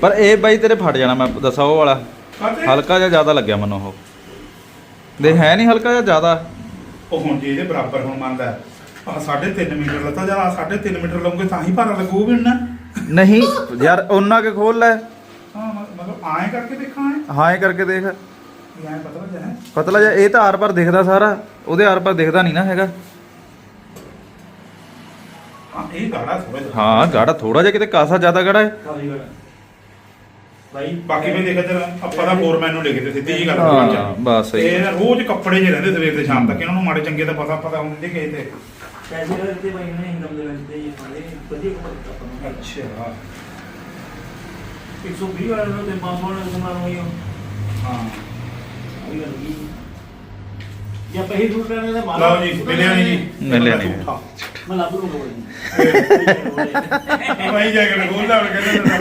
ਪਰ ਇਹ ਬਾਈ ਤੇਰੇ ਫਟ ਜਾਣਾ ਮੈਂ ਦੱਸਾਂ ਉਹ ਵਾਲਾ। ਕਾਤੇ ਹਲਕਾ ਜਿਹਾ ਜ਼ਿਆਦਾ ਲੱਗਿਆ ਮੈਨੂੰ ਉਹ। ਦੇ ਹੈ ਨਹੀਂ ਹਲਕਾ ਜਿਹਾ ਜ਼ਿਆਦਾ। ਉਹ ਹੁਣ ਜੇ ਇਹਦੇ ਬਰਾਬਰ ਹੁਣ ਮੰਨਦਾ ਆ 3.5 ਮੀਟਰ ਲੱਤਾ ਜਾਂ 3.5 ਮੀਟਰ ਲਵਾਂਗੇ ਤਾਂ ਹੀ ਭਾਰਾ ਲੱਗੂ ਵੀ ਨਾ ਨਹੀਂ। ਯਾਰ ਉਹਨਾਂ ਕੇ ਖੋਲ ਲੈ। ਹਾਂ ਮਤਲਬ ਆਏ ਕਰਕੇ ਦੇਖਾਂ ਐ? ਹਾਂ ਇਹ ਕਰਕੇ ਦੇਖ। ਵੀ ਐਂ ਪਤਾ ਲੱਗਾ ਹੈ ਪਤਲਾ ਜਿਹਾ ਇਹ ਤਾਂ ਆਰ ਪਰ ਦਿਖਦਾ ਸਾਰਾ। ਉਹਦੇ ਆਰ ਪਰ ਦਿਖਦਾ ਨਹੀਂ ਨਾ ਹੈਗਾ। ਹਾਂ ਇਹ ਗਾੜਾ ਥੋੜਾ ਜਿਹਾ। ਹਾਂ ਗਾੜਾ ਥੋੜਾ ਜਿਹਾ ਕਿਤੇ ਕਾਸਾ ਜ਼ਿਆਦਾ ਗਾੜਾ ਹੈ। ਕਾਲੀ ਗੜ। ਭਾਈ ਬਾਕੀ ਮੈਂ ਦੇਖਿਆ ਚਲ ਆਪਾਂ ਦਾ ਫੋਰਮੈਨ ਨੂੰ ਲਿਖਦੇ ਸਿੱਧੀ ਜੀ ਗੱਲ ਹਾਂ, ਕਰਾਂ ਬਸ ਸਹੀ। ਇਹ ਰੋਜ਼ ਕੱਪੜੇ ਜੇ ਰਹਿੰਦੇ ਸਵੇਰ ਤੇ ਸ਼ਾਮ ਤੱਕ। ਇਹਨਾਂ ਨੂੰ ਮਾੜੇ ਚੰਗੇ ਦਾ ਪਤਾ ਪਤਾ ਹੁੰਦੇ ਕਿ ਤੇ। ਪੈਸੇ ਦਾ ਦਿੱਤੇ ਭਾਈ ਨੇ ਇਨਕਮ ਦੇ ਵਿੱਚ ਤੇ ਇਹ ਸਾਰੇ ਵਧੀਆ ਕੰਮ ਆਪਾਂ ਨੂੰ। ਅੱਛਾ। 120 ਵਾਲਾ ਨੂੰ ਤੇ 500 ਵਾਲਾ ਨੂੰ ਮਾਰ ਹੋਈ ਹਾਂ। ਇਹ ਗੱਲ ਕੀ? ਜੇ ਇਹ ਸੂਟ ਲੈਣੇ ਤਾਂ ਮਾਰ ਲਓ ਜੀ ਮਿਲਿਆ ਨਹੀਂ ਜੀ। ਮਿਲਿਆ ਨੀ। ਮੈਂ ਲੱਭ ਲੂੰਗਾ ਕੋਈ ਭਾਈ ਜਾ ਕੇ ਬੋਲਦਾ ਉਹ ਕਹਿੰਦਾ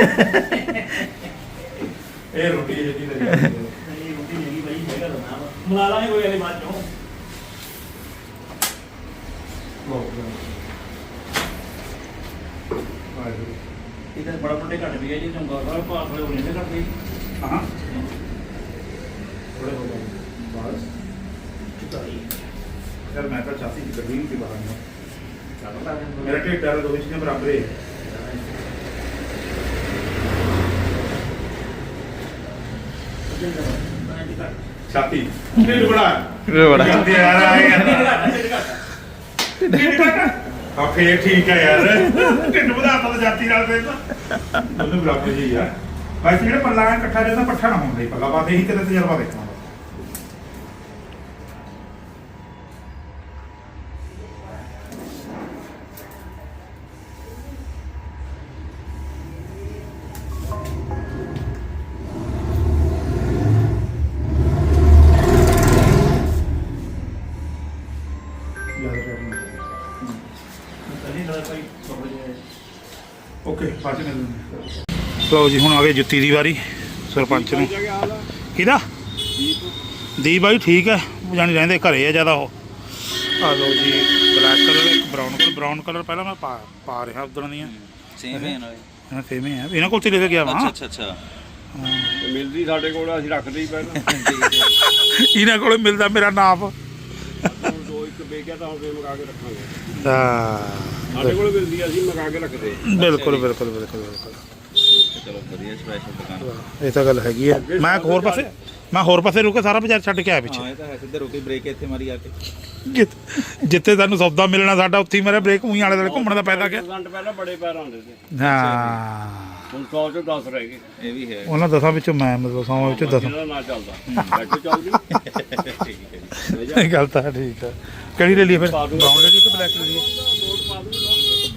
ਇਹ ਰੋਟੀ ਜਿਹੜੀ ਤੇ ਨਹੀਂ ਰੋਟੀ ਨਹੀਂ ਹੈਗੀ ਭਾਈ ਹੈਗਾ ਤਾਂ ਨਾ ਬਣਾ ਲਾਂਗੇ ਕੋਈ ਅਗਲੀ ਬਾਤ ਚੋਂ। ਵੱਡੇ ਘੱਟ ਵੀ ਹੈ ਜੀ ਚੰਗਾ ਵਾ ਭਾਅ ਥੋੜੇ ਹੋਣੇ ਨੇ ਘੱਟ ਵੀ ਹਾਂ ਥੋੜੇ ਹੋ। ਗਏ ਬਸ। ਚੁਕਾਈ। ਯਾਰ ਮੈਂ ਤਾਂ ਚਾਹਤੀ ਗੱਡੀ ਨਹੀਂ ਸੀ ਬਾਹਰ ਨੂੰ। ਦੇ। ਮੇਰਾ ਢਿੱਡ ਵਾਲਾ ਦੋ ਚੀਜ਼ਾਂ ਬਰਾਬਰ ਹੈ ਛਾਤੀ ਢਿੱਡ ਬੜਾ। ਢਿੱਡ ਬੜਾ। ਯਾਰ ਆ ਯਾਰ ਆ ਫੇਰ ਠੀਕ ਹੈ ਯਾਰ। ਢਿੱਡ ਵਧਾਤਾ ਤਾਂ ਜਾਤੀ ਨਾਲ ਫੇਰ ਤਾਂ। ਦੋਨੋਂ ਬਰਾਬਰ ਜੀ ਆ। ਵੈਸੇ ਜਿਹੜਾ ਪੱਲਾ ਇਕੱਠਾ ਰਹਿੰਦਾ ਪੱਠਾ ਨਾ ਹੁੰਦਾ ਹੀ ਪੱਲਾ ਬਾਤ ਇਹੀ ਤੇਰਾ ਤਜਰਬਾ ਦੇਖਣਾ। ਲਓ ਜੀ ਹੁਣ ਆ ਗਈ ਜੁੱਤੀ ਦੀ ਵਾਰੀ ਸਰਪੰਚ ਨੂੰ। ਕਿਹਦਾ? ਦੀ ਬਾਈ ਠੀਕ ਹੈ। ਉਹ ਜਾਣੀ ਰਹਿੰਦੇ ਘਰੇ ਆ ਜ਼ਿਆਦਾ ਉਹ। ਆ ਲਓ ਜੀ ਬਲੈਕ ਕਲਰ ਇੱਕ ਬਰਾਊਨ ਕਲਰ ਬਰਾਊਨ ਕਲਰ ਪਹਿਲਾਂ ਮੈਂ ਪਾ ਪਾ ਰਿਹਾ ਉਦੋਂ ਦੀਆਂ। ਸੇਮ ਹੈ ਇਹਨਾਂ ਫੇਮੇ ਆ। ਇਹਨਾਂ ਕੋਲ ਤੇ ਲੈ ਕੇ ਗਿਆ ਵਾ। ਅੱਛਾ ਅੱਛਾ ਮਿਲਦੀ ਸਾਡੇ ਕੋਲ ਅਸੀਂ ਰੱਖਦੇ ਹੀ ਪਹਿਲਾਂ। ਇਹਨਾਂ ਕੋਲ ਮਿਲਦਾ ਮੇਰਾ ਨਾਪ। ਹੁਣ ਦੋ ਇੱਕ ਵੇਚਿਆ ਤਾਂ ਹੁਣ ਫੇਰ ਮਗਾ ਕੇ ਰੱਖਾਂਗੇ। ਹਾਂ। ਸਾਡੇ ਕੋਲ ਮਿਲਦੀ ਆ, ਅਸੀਂ ਮਗਾ ਕੇ ਰੱਖਦੇ ਬਿਲਕੁਲ ਬਿਲਕੁਲ ਬਿਲਕੁਲ ਬਿਲਕੁਲ। ਵਧੀਆ ਸਪੈਸ਼ਲ ਦੁਕਾਨ। ਇਹ ਤਾਂ ਗੱਲ ਹੈਗੀ ਆ। ਮੈਂ ਹੋਰ ਪਾਸੇ ਮੈਂ ਹੋਰ ਪਾਸੇ ਰੁਕੇ ਸਾਰਾ ਬਾਜ਼ਾਰ ਛੱਡ ਕੇ ਆਇਆ ਪਿੱਛੇ। ਹਾਂ ਇਹ ਤਾਂ ਹੈ ਸਿੱਧੇ ਰੋਕੀ ਬ੍ਰੇਕ ਇੱਥੇ ਮਾਰੀ ਆ ਕੇ। ਜਿੱਥੇ- ਜਿੱਥੇ ਤੁਹਾਨੂੰ ਸੌਦਾ ਮਿਲਣਾ ਸਾਡਾ ਉੱਥੇ ਹੀ ਮੇਰੇ ਬ੍ਰੇਕ ਉਹੀ ਆਲੇ ਦੁਆਲੇ ਘੁੰਮਣ ਦਾ ਫਾਇਦਾ ਕਿਆ। ਘੰਟ ਪਹਿਲਾਂ ਬੜੇ ਪੈਰ ਆਉਂਦੇ ਸੀ। ਹਾਂ। ਹੁਣ 100 ਚੋਂ 10 ਰਹਿ ਗਏ। ਇਹ ਵੀ ਹੈ। ਉਹਨਾਂ ਦਸਾਂ ਵਿੱਚੋਂ ਮੈਂ ਮਤਲਬ ਸੌਵਾਂ ਵਿੱਚੋਂ ਦਸਾਂ। ਜਿਹੜਾ ਨਾ ਚੱਲਦਾ। ਬੈਠੋ ਚੱਲਦੀ। ਠੀਕ ਹੈ ਇਹ ਗੱਲ ਤਾਂ ਹੈ, ਠੀਕ ਹੈ ਕਿਹੜੀ ਲੈ ਲਈ ਫਿਰ? ਬਰਾਊਨ ਲੈ ਲਈ ਕਿ ਬਲੈਕ ਲੈ ਲਈ?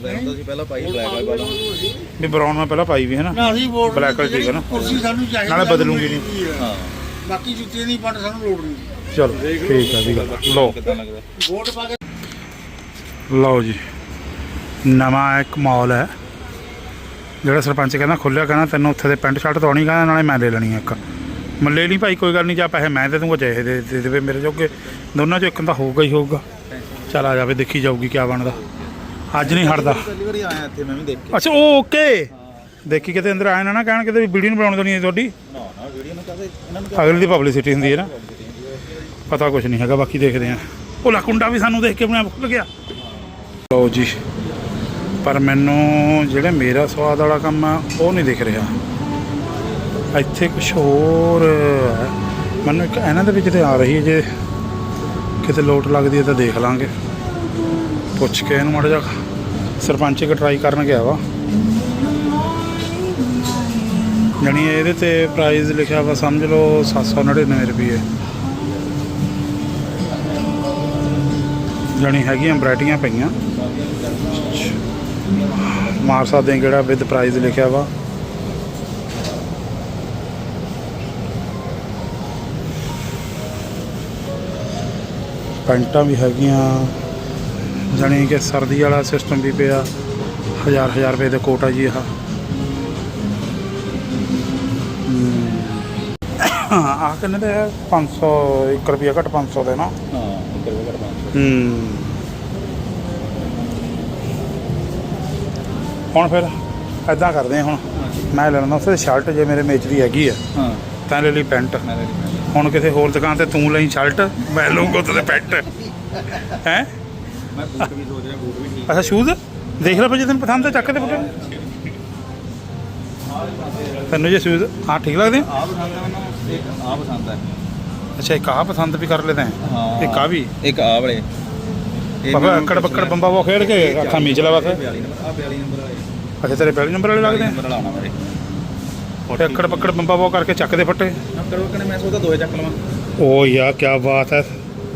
ਬਲੈਕ ਤਾਂ ਅਸੀਂ ਪਹਿਲਾਂ ਪਾਈ ਬਲੈਕ ਵਾਲਾ ਵਾਲਾ। ਵੀ ਬਰਾਊਨ ਮੈਂ ਪਹਿਲਾਂ ਪਾਈ ਵੀ ਹੈ ਨਾ। ਨਾ ਅਸੀਂ ਵੋਟ Black ਵਾਲੀ ਠੀਕ ਹੈ ਨਾ? ਕੁਰਸੀ ਸਾਨੂੰ ਚਾਹੀਦੀ ਨਾਲੇ ਬਦਲੂਗੀ ਨਹੀਂ। ਹੈ। ਹਾਂ। ਬਾਕੀ ਜੁੱਤੀਆਂ ਦੀ ਪੰਡ ਸਾਨੂੰ ਲੋੜ ਨਹੀਂ। ਚਲੋ ਠੀਕ ਹੈ ਜੀ ਗੱਲ ਲਓ। ਕਿਦਾਂ ਲੱਗਦਾ। ਵੋਟ ਪਾ ਕੇ ਲਓ ਜੀ। ਨਵਾਂ ਇੱਕ ਮਾਲ ਹੈ। ਜਿਹੜਾ ਸਰਪੰਚ ਕਹਿੰਦਾ ਖੁੱਲਿਆ ਕਹਿੰਦਾ ਤੈਨੂੰ ਉੱਥੇ ਦੇ ਪੈਂਟ ਸ਼ਰਟ ਧੋਣੀ ਕਹਿੰਦਾ ਨਾਲੇ ਮੈਂ ਲੈ ਲੈਣੀ ਆ ਇੱਕ। ਮੈਂ ਲੈ ਲਈ ਭਾਈ ਕੋਈ ਗੱਲ ਨਹੀਂ ਜਾਂ ਪੈਸੇ ਮੈਂ ਦੇ ਦੂੰਗਾ ਚਾਹੇ ਦੇ ਦੇ ਦੇਵੇ ਮੇਰੇ ਜੋਗੇ। ਦੋਨਾਂ ਚੋਂ ਇੱਕ ਤਾਂ ਹੋਊਗਾ ਹੀ ਹੋਊਗਾ। ਚਲ ਆ ਜਾਵੇ ਦੇਖੀ ਜਾਊਗੀ ਕੀ ਬਣਦਾ। ਅੱਜ ਨਹੀਂ ਹਟਦਾ। ਪਹਿਲੀ ਵਾਰੀ ਆਇਆ ਇੱਥੇ ਮੈਂ ਵੀ ਦੇਖ ਕੇ ਅੱਛਾ ਉਹ ਓਕੇ। ਦੇਖੀ ਕਿਤੇ ਅੰਦਰ ਆਏ ਨਾ ਨਾ ਕਹਿਣ ਕਿਤੇ ਵੀਡੀਓ ਨਹੀਂ ਬਣਾਉਣ ਦੇਣੀ ਹੈ ਤੁਹਾਡੀ। ਨਾ ਨਾ ਵੀਡੀਓ ਨੂੰ ਕਹਦੇ ਇਹਨਾਂ ਨੂੰ ਅਗਲੀ ਦੀ ਪਬਲਿਸਿਟੀ ਹੁੰਦੀ ਹੈ ਨਾ। ਪਤਾ ਕੁਝ ਨਹੀਂ ਹੈਗਾ ਬਾਕੀ ਦੇਖਦੇ ਆ ਉਹ ਲਕੁੰਡਾ ਵੀ ਸਾਨੂੰ ਦੇਖ ਕੇ ਆਪ ਖੁੱਲ ਗਿਆ। ਲਓ ਜੀ ਪਰ ਮੈਨੂੰ ਜਿਹੜਾ ਮੇਰਾ ਸਵਾਦ ਵਾਲਾ ਕੰਮ ਆ ਉਹ ਨਹੀਂ ਦਿਖ ਰਿਹਾ। ਇੱਥੇ ਕੁਝ ਹੋਰ ਮੈਨੂੰ ਇੱਕ ਇਹਨਾਂ ਦੇ ਵਿੱਚ ਤੇ ਆ ਰਹੀ ਹੈ ਜੇ ਕਿਤੇ ਲੋਟ ਲੱਗਦੀ ਹੈ ਤਾਂ ਦੇਖ ਲਾਂਗੇ। ਪੁੱਛ ਕੇ ਇਹਨੂੰ ਮਾੜਾ ਜਿਹਾ। ਸਰਪੰਚ ਇੱਕ ਟਰਾਈ ਕਰਨ ਗਿਆ ਵਾ। ਜਾਣੀ ਇਹਦੇ ਤੇ ਪ੍ਰਾਈਸ ਲਿਖਿਆ ਵਾ, ਸਮਝ ਲਓ 799 ਰੁਪਏ। ਜਾਣੀ ਹੈਗੀਆਂ ਵੈਰਾਈਟੀਆਂ ਪਈਆਂ। ਮਾਰ ਸਕਦੇ ਹਾਂ ਕਿਹੜਾ ਵਿਦ ਪ੍ਰਾਈਸ ਲਿਖਿਆ ਵਾ। ਪੈਂਟਾਂ ਵੀ ਹੈਗੀਆਂ। ਜਾਣੀ ਕਿ ਸਰਦੀ ਵਾਲਾ ਸਿਸਟਮ ਵੀ ਪਿਆ। ਹਜ਼ਾਰ ਹਜ਼ਾਰ ਰੁਪਏ ਦਾ ਕੋਟ ਆ ਜੀ ਆਹ। ਆਹ ਕਿੰਨੇ ਦਾ 500 1 ਰੁਪਿਆ ਘੱਟ 500 ਦੇ ਨਾ। ਹਾਂ ਹੁਣ ਫਿਰ ਐਦਾਂ ਕਰਦੇ ਹਾਂ ਹੁਣ। ਮੈਂ ਲੈ ਲੈਣਾ ਫਿਰ ਸ਼ਰਟ ਜੇ ਮੇਰੇ ਮੇਚ ਦੀ ਹੈਗੀ ਆ। ਤਾਂ ਲੈ ਲਈ ਪੈਂਟ। ਹੁਣ ਕਿਸੇ ਹੋਰ ਦੁਕਾਨ ਤੇ ਤੂੰ ਲਈ ਸ਼ਰਟ ਮੈਂ ਲਊਂਗਾ ਤੇ ਪੈਂਟ। ਹੈ? ਮੈਂ ਬੂਟ ਵੀ ਸੋਚ ਰਿਹਾ ਬੂਟ ਵੀ ਠੀਕ ਅੱਛਾ ਸ਼ੂਜ਼ ਦੇਖ ਲੈ ਭਾਜੀ ਤੈਨੂੰ ਪਸੰਦ ਆ ਚੱਕ ਦੇ ਪੁੱਟ ਤੈਨੂੰ ਜੇ ਸ਼ੂਜ਼ ਹਾਂ ਠੀਕ ਲੱਗਦੇ ਆ? ਆ ਪਸੰਦ ਹੈ ਮੈਨੂੰ ਇੱਕ ਆ ਪਸੰਦ ਹੈ ਅੱਛਾ ਇੱਕ ਆਹ ਪਸੰਦ ਵੀ ਕਰ ਲੈਦੇ ਆ ਹਾਂ। ਇੱਕ ਆ ਵੀ? ਇੱਕ ਆ ਵਾਲੇ। ਮੈਨੂੰ ਅੱਕੜ ਬੱਕੜ ਬੰਬਾ ਉਹ ਖੇਡ ਕੇ ਅੱਖਾਂ ਮੀਚ ਲਾ ਬਸ। 42 ਨੰਬਰ ਆ 42 ਨੰਬਰ ਵਾਲੇ। ਅੱਛਾ ਤੇਰੇ ਪਹਿਲੇ ਨੰਬਰ ਵਾਲੇ ਲੱਗਦੇ ਨੰਬਰ ਲਾਉਣਾ ਮੇਰੇ। ਆ ਤੇ ਅੱਕੜ ਬੱਕੜ ਬੰਬਾ ਉਹ ਕਰਕੇ ਚੱਕਦੇ ਫੱਟੇ। ਨਾ ਕਰੋ ਕਨੇ ਮੈਂ ਸੋਚਦਾ ਦੋਏ ਚੱਕ ਲਵਾਂ। ਓ ਯਾਰ ਕੀ ਬਾਤ ਹੈ।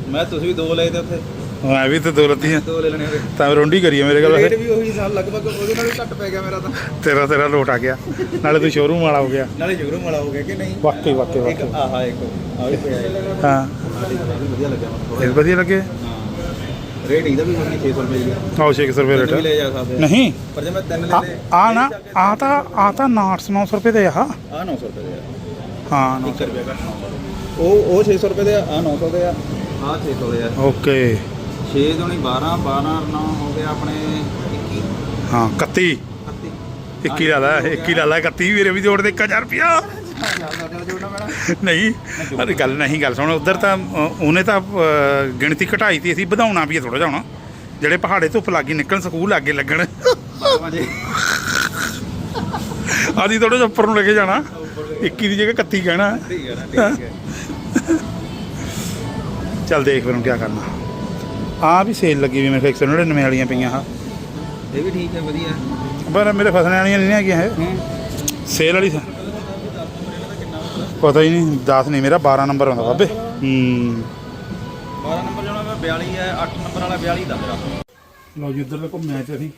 ਮੈਂ ਤੁਸੀਂ ਵੀ ਦੋ ਲਏ ਤੇ ਉੱਥੇ। ਮੈਂ ਵੀ ਤੇ ਦੋ ਲੱਤੀਆਂ। ਦੋ ਲੈ ਲੈਣੇ ਹੋਵੇ ਤਾਂ ਰੋਂਡੀ ਕਰੀਏ ਮੇਰੇ ਕੋਲ। ਰੇਟ ਵੈਸੇ ਵੀ ਉਹੀ ਸਾਲ ਲਗਭਗ ਉਹਦੇ ਨਾਲ ਵੀ ਘੱਟ ਪੈ ਗਿਆ ਮੇਰਾ ਤਾਂ। ਤੇਰਾ ਤੇਰਾ ਲੋਟ ਆ ਗਿਆ। ਨਾਲੇ ਤੂੰ ਸ਼ੋਰੂਮ ਵਾਲਾ ਹੋ ਗਿਆ। ਨਾਲੇ ਸ਼ੋਰੂਮ ਵਾਲਾ ਹੋ ਗਿਆ ਕਿ ਨਹੀਂ? ਵਾਕਈ ਵਾਕਈ ਇੱਕ ਵਾਕਈ। ਆਹਾ ਇੱਕ ਆ ਵੀ ਪਿਆ ਹੈ। ਹਾਂ। ਆਹ ਵਧੀਆ ਲੱਗਿਆ ਮੈਨੂੰ ਇਹ ਵਧੀਆ ਲੱਗੇ? ਹਾਂ। ਰੇਟ ਇਹਦਾ ਵੀ ਕੋਈ 600 ਰੁਪਏ ਦੀ ਹੈ ਆਓ 600 ਰੁਪਏ ਲੈ ਰੇਟ ਜਾ ਸਕਦੇ ਆ। ਨਹੀਂ। ਪਰ ਜੇ ਮੈਂ ਤਿੰਨ ਲੈ ਆ ਲੇ ਆ ਨਾ ਆ ਤਾਂ ਆ ਤਾਂ 900 900 ਰੁਪਏ ਦੇ ਆ। ਆ 900 ਰੁਪਏ ਦੇ ਆ। ਹਾਂ 1 ਰੁਪਏ ਘੱਟ 900 ਉਹ ਉਹ 600 ਰੁਪਏ ਦੇ ਆ ਆ 900 ਦੇ ਆ। ਆ 600 ਦੇ ਆ। ਓਕੇ। 6 ਦੁਣੀ 12 12 9 ਹੋ ਗਿਆ ਆਪਣੇ 21 ਹਾਂ 31 31 21 ਲਾ ਲੈ 21 ਲਾ ਲੈ 31 ਵੀਰੇ ਵੀ ਜੋੜ ਦੇ 1000 ਰੁਪਿਆ ਨਹੀਂ ਅਰੇ ਗੱਲ ਨਹੀਂ ਗੱਲ ਸੁਣ ਉਧਰ ਤਾਂ ਉਹਨੇ ਤਾਂ ਗਿਣਤੀ ਘਟਾਈ ਤੀ ਅਸੀਂ ਵਧਾਉਣਾ ਵੀ ਥੋੜਾ ਜਿਹਾ ਹੁਣ। ਜਿਹੜੇ ਪਹਾੜੇ ਧੁੱਪ ਲੱਗੀ ਨਿਕਲਣ ਸਕੂਲ ਲੱਗੇ ਲੱਗਣ। ਆਦੀ ਥੋੜਾ ਜਿਹਾ ਉੱਪਰ ਨੂੰ ਲੈ ਕੇ ਜਾਣਾ। 21 ਦੀ ਜਗ੍ਹਾ 31 ਕਹਿਣਾ। ਠੀਕ ਹੈ ਠੀਕ ਹੈ। ਚੱਲ ਦੇਖ ਫਿਰ ਹੁਣ ਕੀ ਕਰਨਾ। ਆ ਵੀ ਸੇਲ ਲੱਗੀ ਵੀ ਮੇਰੇ ਕੋਲ 199 ਵਾਲੀਆਂ ਪਈਆਂ ਆ। ਇਹ ਵੀ ਠੀਕ ਹੈ ਵਧੀਆ। ਪਰ ਮੇਰੇ ਫਸਣੇ ਵਾਲੀਆਂ ਨਹੀਂ ਹੈਗੀਆਂ ਇਹ। ਹੂੰ। ਸੇਲ ਵਾਲੀ ਸਾ- ਪਤਾ ਹੀ ਨਹੀਂ 10 ਨਹੀਂ ਮੇਰਾ 12 ਨੰਬਰ ਆਉਂਦਾ ਬਾਬੇ। ਹੂੰ। 12 ਨੰਬਰ ਜਾਣਾ ਮੈਂ 42 ਹੈ 8 ਨੰਬਰ ਵਾਲਾ 42 ਦਾ ਮੇਰਾ। ਲਓ ਜੀ ਉੱਧਰ ਤੇ ਘੁੰਮਿਆ ਤੇ ਅਸੀਂ।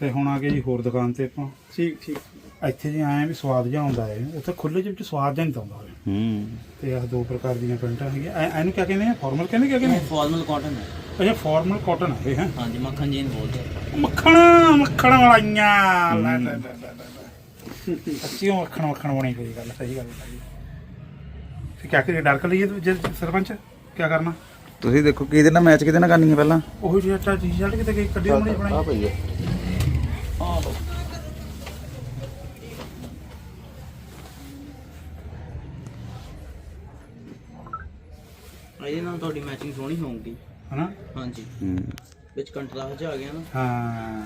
ਤੇ ਹੁਣ ਆ ਗਏ ਜੀ ਹੋਰ ਦੁਕਾਨ ਤੇ ਆਪਾਂ। ਠੀਕ ਠੀਕ। ਇੱਥੇ ਜੀ ਆਏ ਆ ਵੀ ਸਵਾਦ ਜਿਹਾ ਆਉਂਦਾ ਹੈ ਉੱਥੇ ਖੁੱਲੇ ਜਿਹੇ ਵਿੱਚ ਸਵਾਦ ਜਿਹਾ ਨਹੀਂ ਆਉਂਦਾ ਹੂੰ। ਤੇ ਆਹ ਦੋ ਪ੍ਰਕਾਰ ਦੀਆਂ ਪੈਂਟਾਂ ਹੈਗੀਆਂ। ਐ- ਇਹਨੂੰ ਕਿਆ ਕਹਿੰਦੇ ਆ? ਫਾਰਮਲ ਕਹਿੰਦੇ ਕਿਆ ਕਹਿੰਦੇ ਫਾਰਮਲ ਕਾਟਨ ਹੈ। ਅੱਛਾ ਫਾਰਮਲ ਕਾਟਨ ਹੈ ਇਹ ਹੈ? ਹਾਂਜੀ ਮੱਖਣ ਜੀਨ ਬੋਲਦੇ ਆ। ਮੱਖਣ ਮੱਖਣ ਵਾਲੀਆਂ। ਲੈ ਲੈ ਲੈ ਲੈ ਲੈ। ਸੱਚੀ ਉਹ ਮੱਖਣ ਮੱਖਣ ਬਣੀ ਕੋਈ ਗੱਲ ਸਹੀ ਗੱਲ ਹੈ ਫਿਰ ਕਿਆ ਕਰੀਏ ਡਰਕ ਲਈਏ ਤੇ ਜੇ ਸਰਪੰਚ? ਕਿਆ ਕਰਨਾ? ਤੁਸੀਂ ਦੇਖੋ ਕਿਹਦੇ ਨਾਲ ਮੈਚ ਕਿਹਦੇ ਨਾਲ ਕਰਨੀ ਹੈ ਪਹਿਲਾਂ? ਉਹੀ ਜਿਹੀ ਅੱਟਾ ਜੀ ਜੜ ਕਿਤੇ ਕੱਢੀ ਹੋਣੀ ਬਣਾਈ? ਪਈ ਹੈ। ਨਾਲ ਤੁਹਾਡੀ ਮੈਚਿੰਗ ਸੋਹਣੀ ਹੋਊਗੀ। ਹਨਾ? ਹਾਂਜੀ। ਹੂੰ। ਵਿੱਚ ਕੰਟਰਾਸਟ ਆ ਗਿਆ ਨਾ। ਹਾਂ।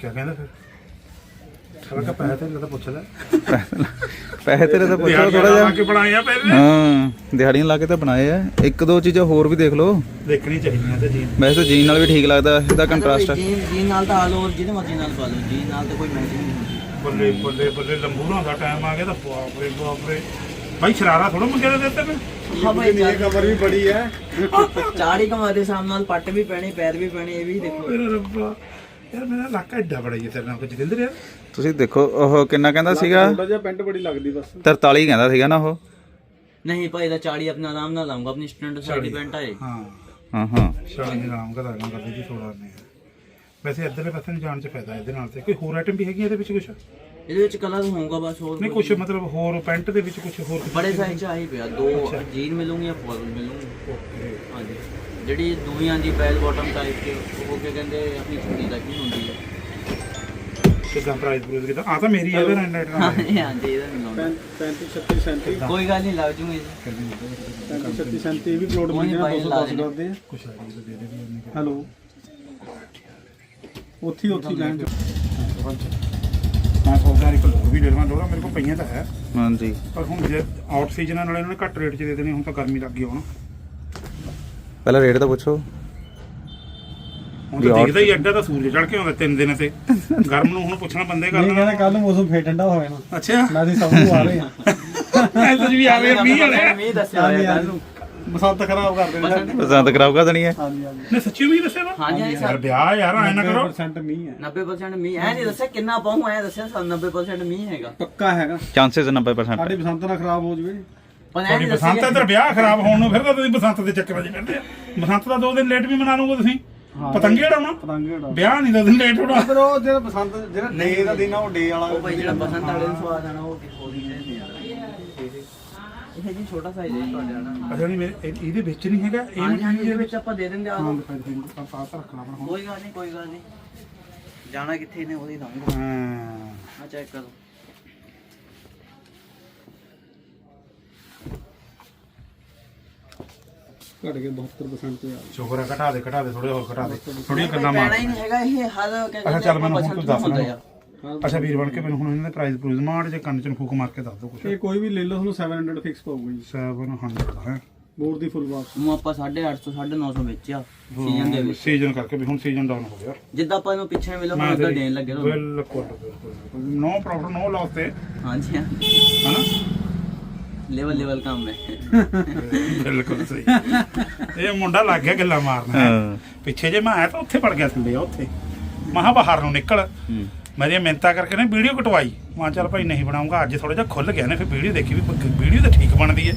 ਕਿਆ ਕਹਿੰਦਾ ਫਿਰ? ਸਾਲਾ ਕਾ ਪੈਸੇ ਤੇ ਲੱਗਦਾ ਪੁੱਛ ਲੈ। ਪੈਸੇ ਤੇਰੇ ਤਾਂ ਪੁੱਛੋ ਥੋੜਾ ਜਿਹਾ। ਕੇ ਬਣਾਇਆ ਪਹਿਲੇ। ਹਾਂ ਦਿਹਾੜੀਆਂ ਲਾ ਕੇ ਤਾਂ ਬਣਾਏ ਆ। ਇੱਕ ਦੋ ਚੀਜ਼ਾਂ ਹੋਰ ਵੀ ਦੇਖ ਲਓ। ਦੇਖਣੀ ਚਾਹੀਦੀਆਂ ਤੇ ਜੀ ਵੈਸੇ ਤਾਂ ਜੀਨ ਨਾਲ ਵੀ ਠੀਕ ਲੱਗਦਾ ਇਹਦਾ ਕੰਟਰਾਸਟ ਜੀਨ ਜੀਨ ਨਾਲ ਤਾਂ ਆਲ ਓਵਰ ਜਿਹਦੇ ਮਰਜ਼ੀ ਨਾਲ ਪਾ ਲਓ। ਜੀਨ ਨਾਲ ਤਾਂ ਕੋਈ ਮੈਚਿੰਗ ਨਹੀਂ ਹੁੰਦੀ। ਬੱਲੇ ਬੱਲੇ ਬੱਲੇ ਲੰਬੂਰਾਂ ਦਾ ਟਾਈਮ ਆ ਗਿਆ ਤਾਂ ਬਾਪ ਰੇ ਬਾਪ ਰੇ। ਭਾਈ ਸ਼ਰਾਰਾ ਥੋੜਾ ਮੰਗਿਆ ਦੇ ਦਿੱਤੇ ਨੇ ਹਾਂ ਭਾਈ ਇਹ ਕਮਰ ਵੀ ਬੜੀ ਹੈ। ਚਾੜੀ ਕਮਾ ਦੇ ਸਾਹਮ ਨਾਲ ਪੱਟ ਵੀ ਪੈਣੇ ਪੈਰ ਵੀ ਪੈਣੇ ਇਹ ਵੀ ਦੇਖੋ। ਮੇਰਾ ਰੱਬਾ। ਯਾਰ ਮੇਰਾ ਇਲਾਕਾ ਐਡਾ ਬੜਾ ਹੀ ਤੇਰੇ ਨਾਲ ਕੁਝ ਜਿੰਦਰ ਯਾਰ। ਤੁਸੀਂ ਦੇਖੋ ਉਹ ਕਿੰਨਾ ਕਹਿੰਦਾ ਸੀਗਾ? ਥੋੜਾ ਜਿਹਾ ਪੈਂਟ ਬੜੀ ਲੱਗਦੀ ਬਸ। 43 ਕਹਿੰਦਾ ਸੀਗਾ ਨਾ ਉਹ। ਨਹੀਂ ਭਾਈ ਦਾ ਚਾੜੀ ਆਪਣਾ ਆਰਾਮ ਨਾਲ ਲਾਉਂਗਾ ਆਪਣੀ ਸਟੈਂਡਰਡ ਸਾਈਡ ਇਵੈਂਟ ਆਏ ਹਾਂ। ਹਾਂ ਹਾਂ। ਸ਼ਾਨੀ ਰਾਮ ਕਦਾ ਨਾ ਕਰਦੇ ਜੀ ਥੋੜਾ ਨਹੀਂ ਵੈਸੇ ਇੱਧਰਲੇ ਪਾਸੇ ਨੂੰ ਜਾਣ ਚ ਫਾਇਦਾ ਇਹਦੇ ਨਾਲ ਤੇ। ਕੋਈ ਹੋਰ ਆਈਟਮ ਵੀ ਹੈਗੀ ਇਹਦੇ ਵਿੱਚ ਕੁਝ ਇਹਦੇ ਵਿੱਚ ਕਲਰ ਹੋਊਗਾ ਬਸ ਹੋਰ ਨਹੀਂ ਕੋਈ ਕੁਝ ਮਤਲਬ ਹੋਰ ਪੈਂਟ ਦੇ ਵਿੱਚ ਕੁਝ ਹੋਰ ਬੜੇ ਸਾਈਜ਼ ਚ ਆਹੀ ਪਿਆ ਦੋ ਜੀਨ ਮਿਲੂਗੀ ਜਾਂ ਫਾਰਮਲ ਮਿਲੂਗੀ? ਹਾਂਜੀ। ਜਿਹੜੀ ਦੂਈਆਂ ਦੀ ਬੈਲ ਬਾਟਮ ਟਾਈਪ ਕੇ ਉਹ ਕੀ ਕਹਿੰਦੇ ਆਪਣੀ ਛੁੱਟੀ ਤੱਕ ਹੀ ਹੁੰਦੀ ਹੈ ਕਿਦਾਂ ਪ੍ਰਾਈਸ ਪ੍ਰੂਸ ਕਿਦਾਂ? ਆ ਤਾਂ ਮੇਰੀ ਹੈ ਨਾ ਨੈਟ ਨਾਲ ਹਾਂਜੀ ਇਹਦਾ ਨਹੀਂ ਲਾਉਣਾ। 35 36 37 ਕੋਈ ਗੱਲ ਨਹੀਂ ਲੱਗ ਜੂਗੇ ਜੀ। 35 36 37 ਵੀ ਪਲੋਟ ਕੋਈ ਮਿਲ ਨੀ ਗਿਆ ਭਾਈ, ਲਾ 210 ਦੇਣਾ। ਕਰਦੇ ਆ। ਕੁਛ ਆ ਜੀ ਦੇ ਦੇ ਵੀ ਹੈਲੋ। ਉੱਥੀ ਉੱਥੀ ਲੈਣ ਚ ਮੈਂ ਸੋਚਦਾ ਇੱਕ ਲੋੜ ਵੀ ਲੈ ਲਵਾਂ ਲੋੜਾ ਮੇਰੇ ਕੋਲ ਪਈਆਂ ਤਾਂ ਹੈ। ਹਾਂਜੀ। ਪਰ ਹੁਣ ਜੇ ਆਊਟ ਸੀਜ਼ਨ ਨਾਲ ਇਹਨਾਂ ਨੇ ਘੱਟ ਰੇਟ 'ਚ ਦੇ ਦੇਣੀ ਹੁਣ ਤਾਂ ਗਰਮੀ ਲੱਗ ਗਈ ਹੁਣ। ਪਹਿਲਾਂ ਰੇਟ ਤਾਂ ਪੁੱਛੋ। ਹੁਣ ਤਾਂ ਦਿਖਦਾ ਹੀ ਐਡਾ ਤਾਂ ਸੂਰਜ ਚੜ ਕੇ ਆਉਂਦਾ ਤਿੰਨ ਦਿਨ ਤੇ। ਗਰਮ ਨੂੰ ਹੁਣ ਪੁੱਛਣਾ ਬੰਦੇ ਕਰ ਦੇਣਾ ਕੱਲ ਨੂੰ ਮੌਸਮ ਫੇਰ ਠੰਡਾ ਹੋ ਜਾਣਾ ਅੱਛਾ। ਮੈਂ ਅਸੀਂ ਸਭ ਨੂੰ ਆ ਰਹੇ। ਹਾਂ ਐ ਤਾਂ ਵੀ ਆਵੇ ਮੀਂਹ ਵਾਲੇ। ਮੀਂਹ ਦੱਸਿਆ ਹੋਇਆ ਕੱਲ ਨੂੰ। ਬਸੰਤ ਖਰਾਬ ਕਰ ਦੇਣਾ ਬਸੰਤ ਪਸੰਦ ਕਰਾਊਗਾ ਤਾਂ ਨਹੀਂ ਹੈ। ਹਾਂਜੀ ਹਾਂਜੀ। ਨੇ ਸੱਚੀ ਮੀਂਹ ਦੱਸਿਆ ਵਾ? ਹਾਂਜੀ ਹਾਂਜੀ। ਯਾਰ ਸਰ ਵਿਆਹ ਯਾਰ ਐ ਨਾ ਕਰੋ। 90% ਮੀਂਹ ਹੈ। 90% ਮੀਂਹ। ਐ ਨਹੀਂ ਦੱਸਿਆ ਕਿੰਨਾ ਪਾਉਂ ਐ ਦੱਸਿਆ ਸਾਨੂੰ 90% ਮੀਂਹ ਹੈਗਾ। ਪੱਕਾ ਹੈਗਾ। ਚਾਂਸਸ 90% ਸਾਡੇ ਬਸੰਤ ਨਾ ਖਰਾਬ ਹੋ ਜਵੇ। ਪਰ ਐ ਤੁਹਾਡੀ ਨਹੀਂ ਬਸੰਤ ਦੱਸਿਆ ਇੱਧਰ ਵਿਆਹ ਖਰਾਬ ਹੋਣ ਨੂੰ ਫਿਰ ਤਾਂ ਤੁਸੀਂ ਬਸੰਤ ਦੇ ਚੱਕਰਾਂ 'ਚ ਫਿਰਦੇ ਆ। ਬਸੰਤ ਦਾ ਦੋ ਦਿਨ ਲੇਟ ਵੀ ਮਨਾ ਲਓਗੇ ਤੁਸੀਂ। ਪਤੰਗੇ ਉਡਾਉਣਾ। ਪਤੰਗੇ ਉਡਾ ਵਿਆਹ ਨਹੀਂ ਦੋ ਦਿਨ ਲੇਟ ਹੋਣਾ ਪਰ ਉਹ ਜਿਹੜਾ ਬਸੰਤ ਜਿਹੜਾ ਡੇ ਦਾ ਦਿਨ ਆ ਉਹ ਡੇ ਵਾਲਾ ਉਹ ਭਾਈ ਜਿਹੜਾ ਬਸੰਤ ਵਾਲੇ ਨੂੰ ਸਵਾਦ ਆਣਾ ਉਹ ਕਿਥੋਂ ਦੀ ਰਹਿੰਦੇ ਆ ਇਹ ਜੀ ਛੋਟਾ ਸਾਈਜ਼ ਹੈ ਤੁਹਾਡੇ ਨਾਲ ਅੱਛਾ ਨਹੀਂ ਮੇਰੇ ਇਹ- ਇਹਦੇ ਵਿੱਚ ਨਹੀਂ ਹੈਗਾ? ਇਹ ਹਾਂਜੀ ਹਾਂਜੀ ਮਟੀਰੀਅਲ ਇਹਦੇ ਵਿੱਚ ਆਪਾਂ ਦੇ ਦਿੰਦੇ ਆ। ਹਾਂ ਆਪਾਂ ਤਾਂ ਰੱਖਣਾ ਆਪਣਾ ਹੁਣ। ਕੋਈ ਗੱਲ ਨਹੀਂ ਕੋਈ ਗੱਲ ਨਹੀਂ। ਜਾਣਾ ਕਿੱਥੇ ਨੇ ਉਹਦੀ ਦਊਂਗਾ ਹਾਂ। ਆ ਚੈੱਕ ਕਰੋ। ਘਟ ਕੇ 72% ਤੇ ਆ ਸ਼ੁਕਰ ਹੈ ਘਟਾ ਦੇ ਘਟਾ ਦੇ ਥੋੜੇ ਹੋਰ ਘਟਾ ਦੇ। ਥੋੜੀਆਂ ਗੱਲਾਂ ਮਾਰ ਪੈਣਾ ਹੀ ਨਹੀਂ ਹੈਗਾ ਇਹ ਹਰ ਕਹਿੰਦੇ ਅੱਛਾ ਚੱਲ ਮੈਨੂੰ ਹੁਣ ਤੂੰ ਦੱਸ ਆ। ਅੱਛਾ ਵੀਰ ਬਣ ਕੇ ਮੈਨੂੰ ਹੁਣ ਇਹਨਾਂ ਦੇ ਪ੍ਰਾਈਸ ਪ੍ਰੂਜ਼ ਮਾਰ ਜੇ ਕੰਨ ਚ ਨੂੰ ਫੂਕ ਮਾਰ ਕੇ ਦੱਸ ਦੋ ਕੁਛ। ਇਹ ਕੋਈ ਵੀ ਲੈ ਲਓ ਤੁਹਾਨੂੰ 700 ਫਿਕਸ ਪਊਗਾ ਜੀ। 700 ਹੈ? ਬੋਰਡ ਦੀ ਫੁੱਲ ਬਾਕਸ ਨੂੰ ਆਪਾਂ 850 950 ਵੇਚਿਆ ਸੀਜ਼ਨ ਦੇ ਵਿੱਚ। ਸੀਜ਼ਨ ਕਰਕੇ ਵੀ ਹੁਣ ਸੀਜ਼ਨ ਡਾਊਨ ਹੋ ਗਿਆ। ਜਿੱਦਾਂ ਆਪਾਂ ਇਹਨੂੰ ਪਿੱਛੇ ਮਿਲੋ ਮੈਂ ਹੁਣ ਉਦਾਂ ਦੇਣ ਲੱਗੇ ਤੁਹਾਨੂੰ। ਬਿਲਕੁਲ ਬਿਲਕੁਲ। ਨੋ ਪ੍ਰੋਬਲਮ ਨੋ ਲਾਸ ਤੇ। ਹਾਂਜੀ ਹਾਂ। ਹਨਾ? ਲੈਵਲ ਲੈਵਲ ਕੰਮ ਹੈ। ਬਿਲਕੁਲ ਸਹੀ। ਇਹ ਮੁੰਡਾ ਲੱਗ ਗਿਆ ਗੱਲਾਂ ਮਾਰਨ ਪਿੱਛੇ ਜੇ ਮੈਂ ਆਇਆ ਤਾਂ ਉੱਥੇ ਵੜ ਗਿਆ ਥੱਲੇ ਉੱਥੇ। ਮਹਾ ਬਾਹਰ ਨੂੰ ਨਿਕਲ। ਮੇਰੀ ਮਿਹਨਤਾਂ ਕਰਕੇ ਨਾ ਵੀਡੀਓ ਕਟਵਾਈ। ਮਾਂ ਚੱਲ ਭਾਈ ਨਹੀਂ ਬਣਾਉਂਗਾ ਅੱਜ ਥੋੜਾ ਜਿਹਾ ਖੁੱਲ ਗਿਆ ਨੇ ਫਿਰ ਵੀਡੀਓ ਦੇਖੀ ਵੀ ਵੀਡੀਓ ਤਾਂ ਠੀਕ ਬਣਦੀ ਹੈ।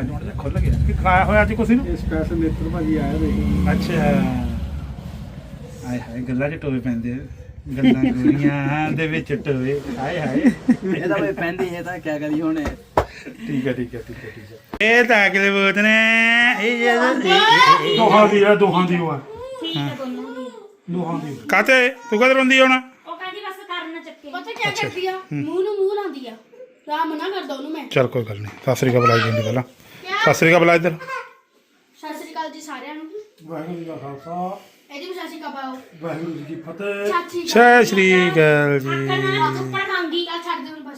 ਅੱਜ ਥੋੜਾ ਜਿਹਾ ਖੁੱਲ ਗਿਆ। ਕਿ ਖਾਇਆ ਹੋਇਆ ਅੱਜ ਕੁਛ ਨੂੰ? ਇਹ ਸਪੈਸ਼ਲ ਨੇਤਰ ਭਾਜੀ ਆਇਆ ਦੇਖੋ ਅੱਛਾ। ਹਾਏ ਹਾਏ ਗੱਲਾਂ 'ਚ ਟੋਏ ਪੈਂਦੇ ਆ। ਗੱਲਾਂ ਗੋਰੀਆਂ ਦੇ ਵਿੱਚ ਟੋਏ। ਹਾਏ ਹਾਏ। ਇਹ ਤਾਂ ਬਈ ਪੈਂਦੀ ਹੈ ਤਾਂ ਕੀ ਕਰੀ ਹੁਣ। ਠੀਕ ਹੈ ਠੀਕ ਹੈ ਠੀਕ ਹੈ ਠੀਕ ਹੈ ਇਹ ਤਾਂ ਅਗਲੇ ਬੋਤ ਨੇ। ਇਹ ਦੋਹਾਂ ਦੀ ਆ ਦੋਹਾਂ ਦੀ ਉਹ ਠੀਕ ਹੈ ਦੋਨੋਂ ਦੀ। ਦੋਹਾਂ ਦੀ। ਕਾਤੇ? ਤੂੰ ਕਦ ਰੋਂਦੀ ਹੁਣ ਉਹ ਕਹਿੰਦੀ ਬਸ ਕਰਨ ਚੱਕੇ ਪਤਾ ਕੀ ਕਰਦੀ ਆ? ਮੂੰਹ ਨੂੰ ਮੂੰਹ ਲਾਉਂਦੀ ਆ। ਰਾਮ ਮਨਾ ਕਰਦਾ ਉਹਨੂੰ ਮੈਂ। ਚੱਲ ਕੋਈ ਗੱਲ ਨਹੀਂ। ਸਤਿ ਸ੍ਰੀ ਅਕਾਲ ਬੁਲਾਈ ਜਾਂਦੀ ਪਹਿਲਾਂ। ਸਤਿ ਸ੍ਰੀ ਅਕਾਲ ਬੁਲਾ ਇੱਧਰ। ਸਤਿ ਸ੍ਰੀ ਅਕਾਲ ਜੀ ਸਾਰਿਆਂ ਨੂੰ। ਵਾਹਿਗੁਰੂ ਜੀ ਕਾ ਖਾਲਸਾ। ਇਹਦੀ ਵੀ ਸਤਿ ਸ੍ਰੀ ਅਕਾਲ ਪਾਓ। ਵਾਹਿਗੁਰੂ ਜੀ ਕੀ ਫਤਿਹ। ਚਾਚੀ ਸਤਿ ਸ੍ਰੀ ਅਕਾਲ ਜੀ। ਨਾਲ ਥੱਪੜ ਖਾਂਗੀ। ਆ ਛੱਡ ਦੇ ਹੁਣ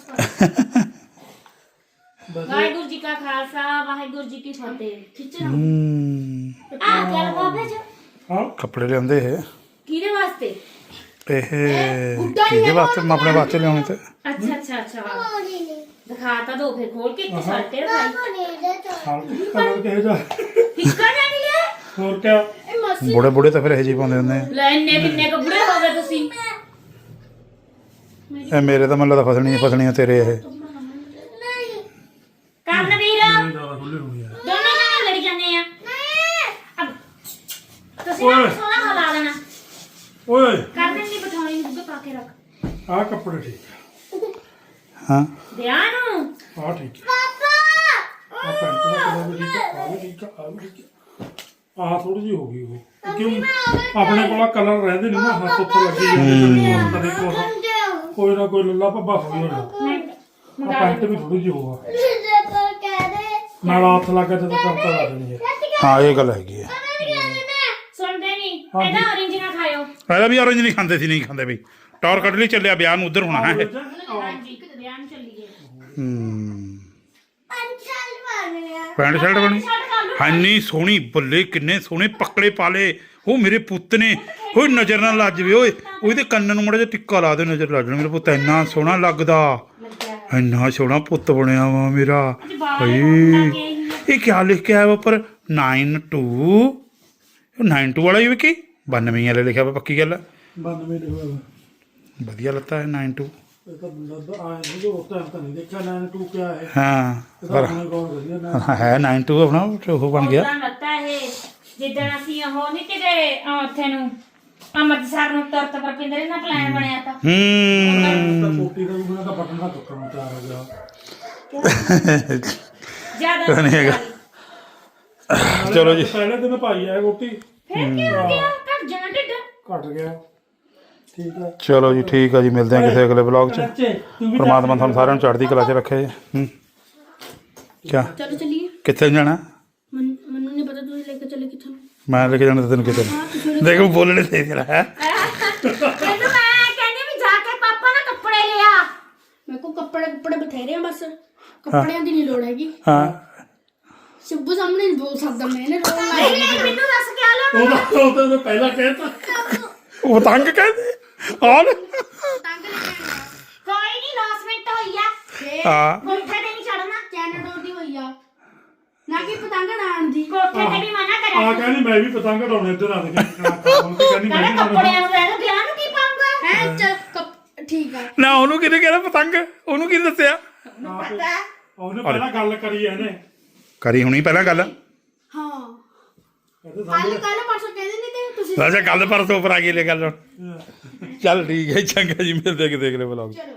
ਬਸ ਵਾਹਿਗੁਰੂ ਜੀ ਕਾ ਖਾਲਸਾ ਵਾਹਿਗੁਰੂ ਜੀ ਕੀ ਫਤਿਹ। ਖਿੱਚ ਨਾ। ਹਮ, ਆ ਗੱਲ ਬਾਬੇ ਜੀ ਕੱਪੜੇ ਲਿਆਂਦੇ ਇਹ। ਕਿਹਦੇ ਵਾਸਤੇ? ਇਹ ਕਿਹਦੇ ਵਾਸਤੇ ਮੈਂ ਆਪਣੇ ਵਾਸਤੇ ਲਿਆਉਣੇ ਤੇ। ਅੱਛਾ ਅੱਛਾ ਅੱਛਾ। ਦਿਖਾ ਤਾਂ ਦੋ ਫਿਰ ਖੋਲ ਕੇ ਇੱਕ ਸਾਟੇ ਰਖਾਈ ਕਲਰ ਕਿਹੋ ਜਿਹਾ। ਫਿੱਕਾ ਜਾਂ ਨਹੀਂ ਲਿਆ। ਹੋਰ ਕਿਆ? ਇਹ ਮਾਸੀ ਬੁੜੇ ਬੁੜੇ ਤਾਂ ਫਿਰ ਇਹ ਜੀ ਪਾਉਂਦੇ ਹੁੰਦੇ ਆ। ਲੈ ਇੰਨੇ ਕਿੰਨੇ ਕੱਪੜੇ ਹੋ ਗਏ ਤੁਸੀਂ? ਇਹ ਮੇਰੇ ਤਾਂ ਮੈਨੂੰ ਲੱਗਦਾ ਫਸਣੀਆਂ ਫਸਣੀਆਂ ਤੇਰੇ ਇਹ। ਕਰਨ ਵੀਰ ਦੋਨੋਂ ਨਾਲ ਲੜੀ ਜਾਂਦੇ ਆ। ਅਬ ਤੁਸੀਂ ਨਾ ਸੋਨਾ ਹਲਾ ਦੇਣਾ ਓਏ ਕਰਨ ਦੀ ਬਠਾਉਣੀ ਨੂੰ ਪਾ ਕੇ ਆਹ ਕੱਪੜੇ ਠੀਕ ਹਾਂ। ਧਿਆਨ ਆਹ ਠੀਕ ਹੈ ਆਹ ਪੈਂਟ ਦਾ ਕਲਰ ਵੀ ਠੀਕ ਹੈ ਆਹ ਵੀ ਠੀਕ ਹੈ ਆਹ ਵੀ ਠੀਕ ਆਹ ਥੋੜੀ ਜਿਹੀ ਹੋ ਗਈ ਉਹ। ਕਿਉਂ? ਆਪਣੇ ਕੋਲ ਕਲਰ ਰਹਿੰਦੇ ਨਹੀਂ ਨਾ ਹੱਥ ਉੱਥੇ ਲੱਗੇ ਜਾਂਦੇ ਕਦੇ ਕੁਛ ਕੋਈ ਨਾ ਕੋਈ ਲੱਲਾ ਭੱਬਾ ਹੋ ਗਿਆ ਆ ਪੈਂਟ ਵੀ ਥੋੜੀ ਜਿਹੀ ਹੋਆ ਨਾਲ ਹੱਥ ਲੱਗਾ ਜਦੋਂ ਕੰਮ ਕਰ ਦੇਣੀ ਹੈ ਹਾਂ ਇਹ ਗੱਲ ਹੈਗੀ ਹੈ ਸੁਣਦੇ ਨਹੀਂ ਇਹਦਾ orange ਨਾ ਖਾਇਓ। ਪਹਿਲਾਂ ਵੀ ਔਰੰਜ ਨਹੀਂ ਖਾਂਦੇ ਸੀ ਨਹੀਂ ਖਾਂਦੇ ਬਈ ਟੌਰ ਕੱਢ ਲਈ ਚੱਲਿਆ ਵਿਆਹ ਨੂੰ ਉਧਰ ਹੋਣਾ ਹੈ। ਹਾਂਜੀ। ਕਿਤੇ ਵਿਆਹ ਨੂੰ ਚੱਲੀਏ ਹੂੰ ਪੈਂਟ ਸ਼ਰਟ ਬਣੀ। ਹਾਨੀ ਸੋਹਣੀ ਬੱਲੇ ਕਿੰਨੇ ਸੋਹਣੇ ਪੱਕੜੇ ਪਾਲੇ ਉਹ ਮੇਰੇ ਪੁੱਤ ਨੇ ਕੋਈ ਨਜ਼ਰ ਨਾ ਲੱਜ ਵੇ ਓਏ। ਉਹਦੇ ਕੰਨ ਨੂੰ ਮੜਾ ਜਿਹਾ ਟਿੱਕਾ ਲਾ ਦੇ ਨਜ਼ਰ ਲੱਗ ਜਾਣਾ ਮੇਰਾ ਪੁੱਤ ਇੰਨਾ ਸੋਹਣਾ ਲੱਗਦਾ। ਇੰਨਾ ਸੋਹਣਾ ਪੁੱਤ ਬਣਿਆ ਵਾ ਮੇਰਾ। ਹਈ ਇਹ ਕੀ ਲਿਖ ਕੇ ਆਇਆ ਵਾ ਉੱਪਰ? 92 ਉਹ 92 ਵਾਲਾ ਹੀ ਵਿਕੀ 92 ਵਾਲੇ ਲਿਖਿਆ ਵਾ ਪੱਕੀ ਗੱਲ ਹੈ 92 ਦੇ ਹੋਇਆ ਵਧੀਆ ਲੱਤਾ ਹੈ 92 ਇਹ ਤਾਂ ਲੱਦ ਆਏ ਨਹੀਂ ਉਹ ਟਾਈਮ ਤਾਂ ਨਹੀਂ ਦੇਖਿਆ ਨਾ ਟੂ ਕਿਆ ਹੈ? ਹਾਂ ਪਰ ਹੈ 92 ਆਪਣਾ ਉਹ ਬਣ ਗਿਆ। ਉਦਾਂ ਲੱਤਾ ਇਹ ਜਿੱਦਣ ਅਸੀਂ ਉਹ ਨਹੀਂ ਕਿਤੇ ਅਹ, ਉੱਥੇ ਨੂੰ ਅੰਮ੍ਰਿਤਸਰ ਨੂੰ ਤੁਰਤ ਪਰਪਿੰਦਰ ਨਾਲ ਪਲਾਨ ਬਣਿਆ ਤਾਂ। ਹੂੰ। ਤਾਂ ਕੋਟੀ ਦਾ ਵੀ ਉਹਨਾਂ ਦਾ ਬਟਨ ਦਾ ਟੁੱਟਣ ਨੂੰ ਤਿਆਰ ਹੋ ਗਿਆ। ਜ਼ਿਆਦਾ ਨਹੀਂ ਹੈਗਾ। ਚਲੋ ਜੀ। ਪਹਿਲੇ ਦਿਨ ਪਾਈ ਆ ਕੋਟੀ। ਫਿਰ ਕੀ ਹੋ ਗਿਆ? ਘਟ ਜਾਣਾ ਢਿੱਡ? ਘਟ ਗਿਆ। ਠੀਕ ਹੈ। ਚਲੋ ਜੀ ਠੀਕ ਆ ਜੀ ਮਿਲਦੇ ਹਾਂ ਕਿਸੇ ਅਗਲੇ ਵਲੌਗ 'ਚ। ਪ੍ਰਮਾਤਮਾ ਤੁਹਾਨੂੰ ਸਾਰਿਆਂ ਨੂੰ ਚੜ੍ਹਦੀ ਕਲਾ 'ਚ ਰੱਖੇ। ਹੂੰ। ਕਿਆ? ਚਲੋ ਚੱਲੀਏ। ਕਿੱਥੇ ਜਾਣਾ? ਮਨ- ਮੈਨੂੰ ਨਹੀਂ ਪਤਾ ਤੁਸੀਂ ਲੈ ਕੇ ਚੱਲੇ ਕਿੱਥੋਂ ਮੈਂ ਲੈ ਕੇ ਜਾਣਾ ਤਾਂ ਤੈਨੂੰ ਕਿਤੇ ਦੇਖੋ ਬੋਲਣੇ ਤੇ ਜਰਾ ਹੈ? ਕਹਿੰਦਾ ਮੈਂ ਕਹਿੰਦੀ ਵੀ ਜਾ ਕੇ ਪਾਪਾ ਨਾਲ ਕੱਪੜੇ ਲਿਆ ਮੇਰੇ ਕੋਲ ਕੱਪੜੇ ਕੱਪੜੇ ਬਥੇਰੇ ਆ ਬਸ। ਕੱਪੜਿਆਂ ਦੀ ਨਹੀਂ ਲੋੜ ਹੈਗੀ। ਹਾਂ। ਸ਼ਿਬੂ ਸਾਹਮਣੇ ਨਹੀਂ ਬੋਲ ਸਕਦਾ ਮੈਂ ਇਹਨੇ ਰੋਣ ਲੱਗ ਮੈਨੂੰ ਦੱਸ ਕੇ ਆ ਲੈ ਉਹ ਤਾਂ ਪਹਿਲਾਂ ਕਹਿਤਾ। ਉਹ ਤੰਗ ਕਹਿੰਦੇ? ਆਲ ਕੋਈ ਨਹੀਂ ਲਾਸਮੈਂਟ ਹੋਈ ਆ। ਹਾਂ। ਕੋਠੇ ਤੇ ਨਹੀਂ ਚੜਨਾ ਚੈਨ ਡੋਡੀ ਹੋਈ ਆ। ਨਾ ਕਿ ਪਤੰਗ ਨਾਣ ਦੀ। ਕੋਠੇ ਤੇ ਵੀ ਮਨਾ ਆ ਕਰਿਆ ਕਹਿੰਦੀ ਮੈਂ ਵੀ ਪਤੰਗ ਉਡਾਉਣੇ ਇੱਧਰ ਆ ਕੇ। ਕਹਿੰਦੀ ਮੈਂ ਕਹਿੰਦਾ ਵੀ ਕੱਪੜਿਆਂ ਨੂੰ ਰਹਿਣ ਵਿਆਹ ਨੂੰ ਕੀ ਪਾਉਂਗਾ? ਹੈ ਚੱਲ ਕੱਪ- ਠੀਕ ਆ। ਨਾ ਉਹਨੂੰ ਕਿਹਨੇ ਕਿਹਾ ਪਤੰਗ? ਉਹਨੂੰ ਕੀ ਦੱਸਿਆ? ਉਹਨੇ ਪਹਿਲਾਂ ਗੱਲ ਕਰੀ ਇਹਨੇ। ਕਰੀ ਹੁਣੀ ਪਹਿਲਾਂ ਗੱਲ। ਹਾਂ ਕੱਲ ਕੱਲ ਪਰਸੋਂ ਕਹਿੰਦੇ ਨਹੀਂ ਤੇ ਤੁਸੀਂ ਰਾਜਾ ਗੱਲ ਪਰ ਤੋਂ ਉੱਪਰ ਆ ਗਈ ਲੈ ਗੱਲ ਹੁਣ। ਚੱਲ ਠੀਕ ਹੈ ਚੰਗਾ ਜੀ ਮਿਲਦੇ ਹਾਂ ਕਿਤੇ ਅਗਲੇ ਵਲੌਗ ਚਲੋ।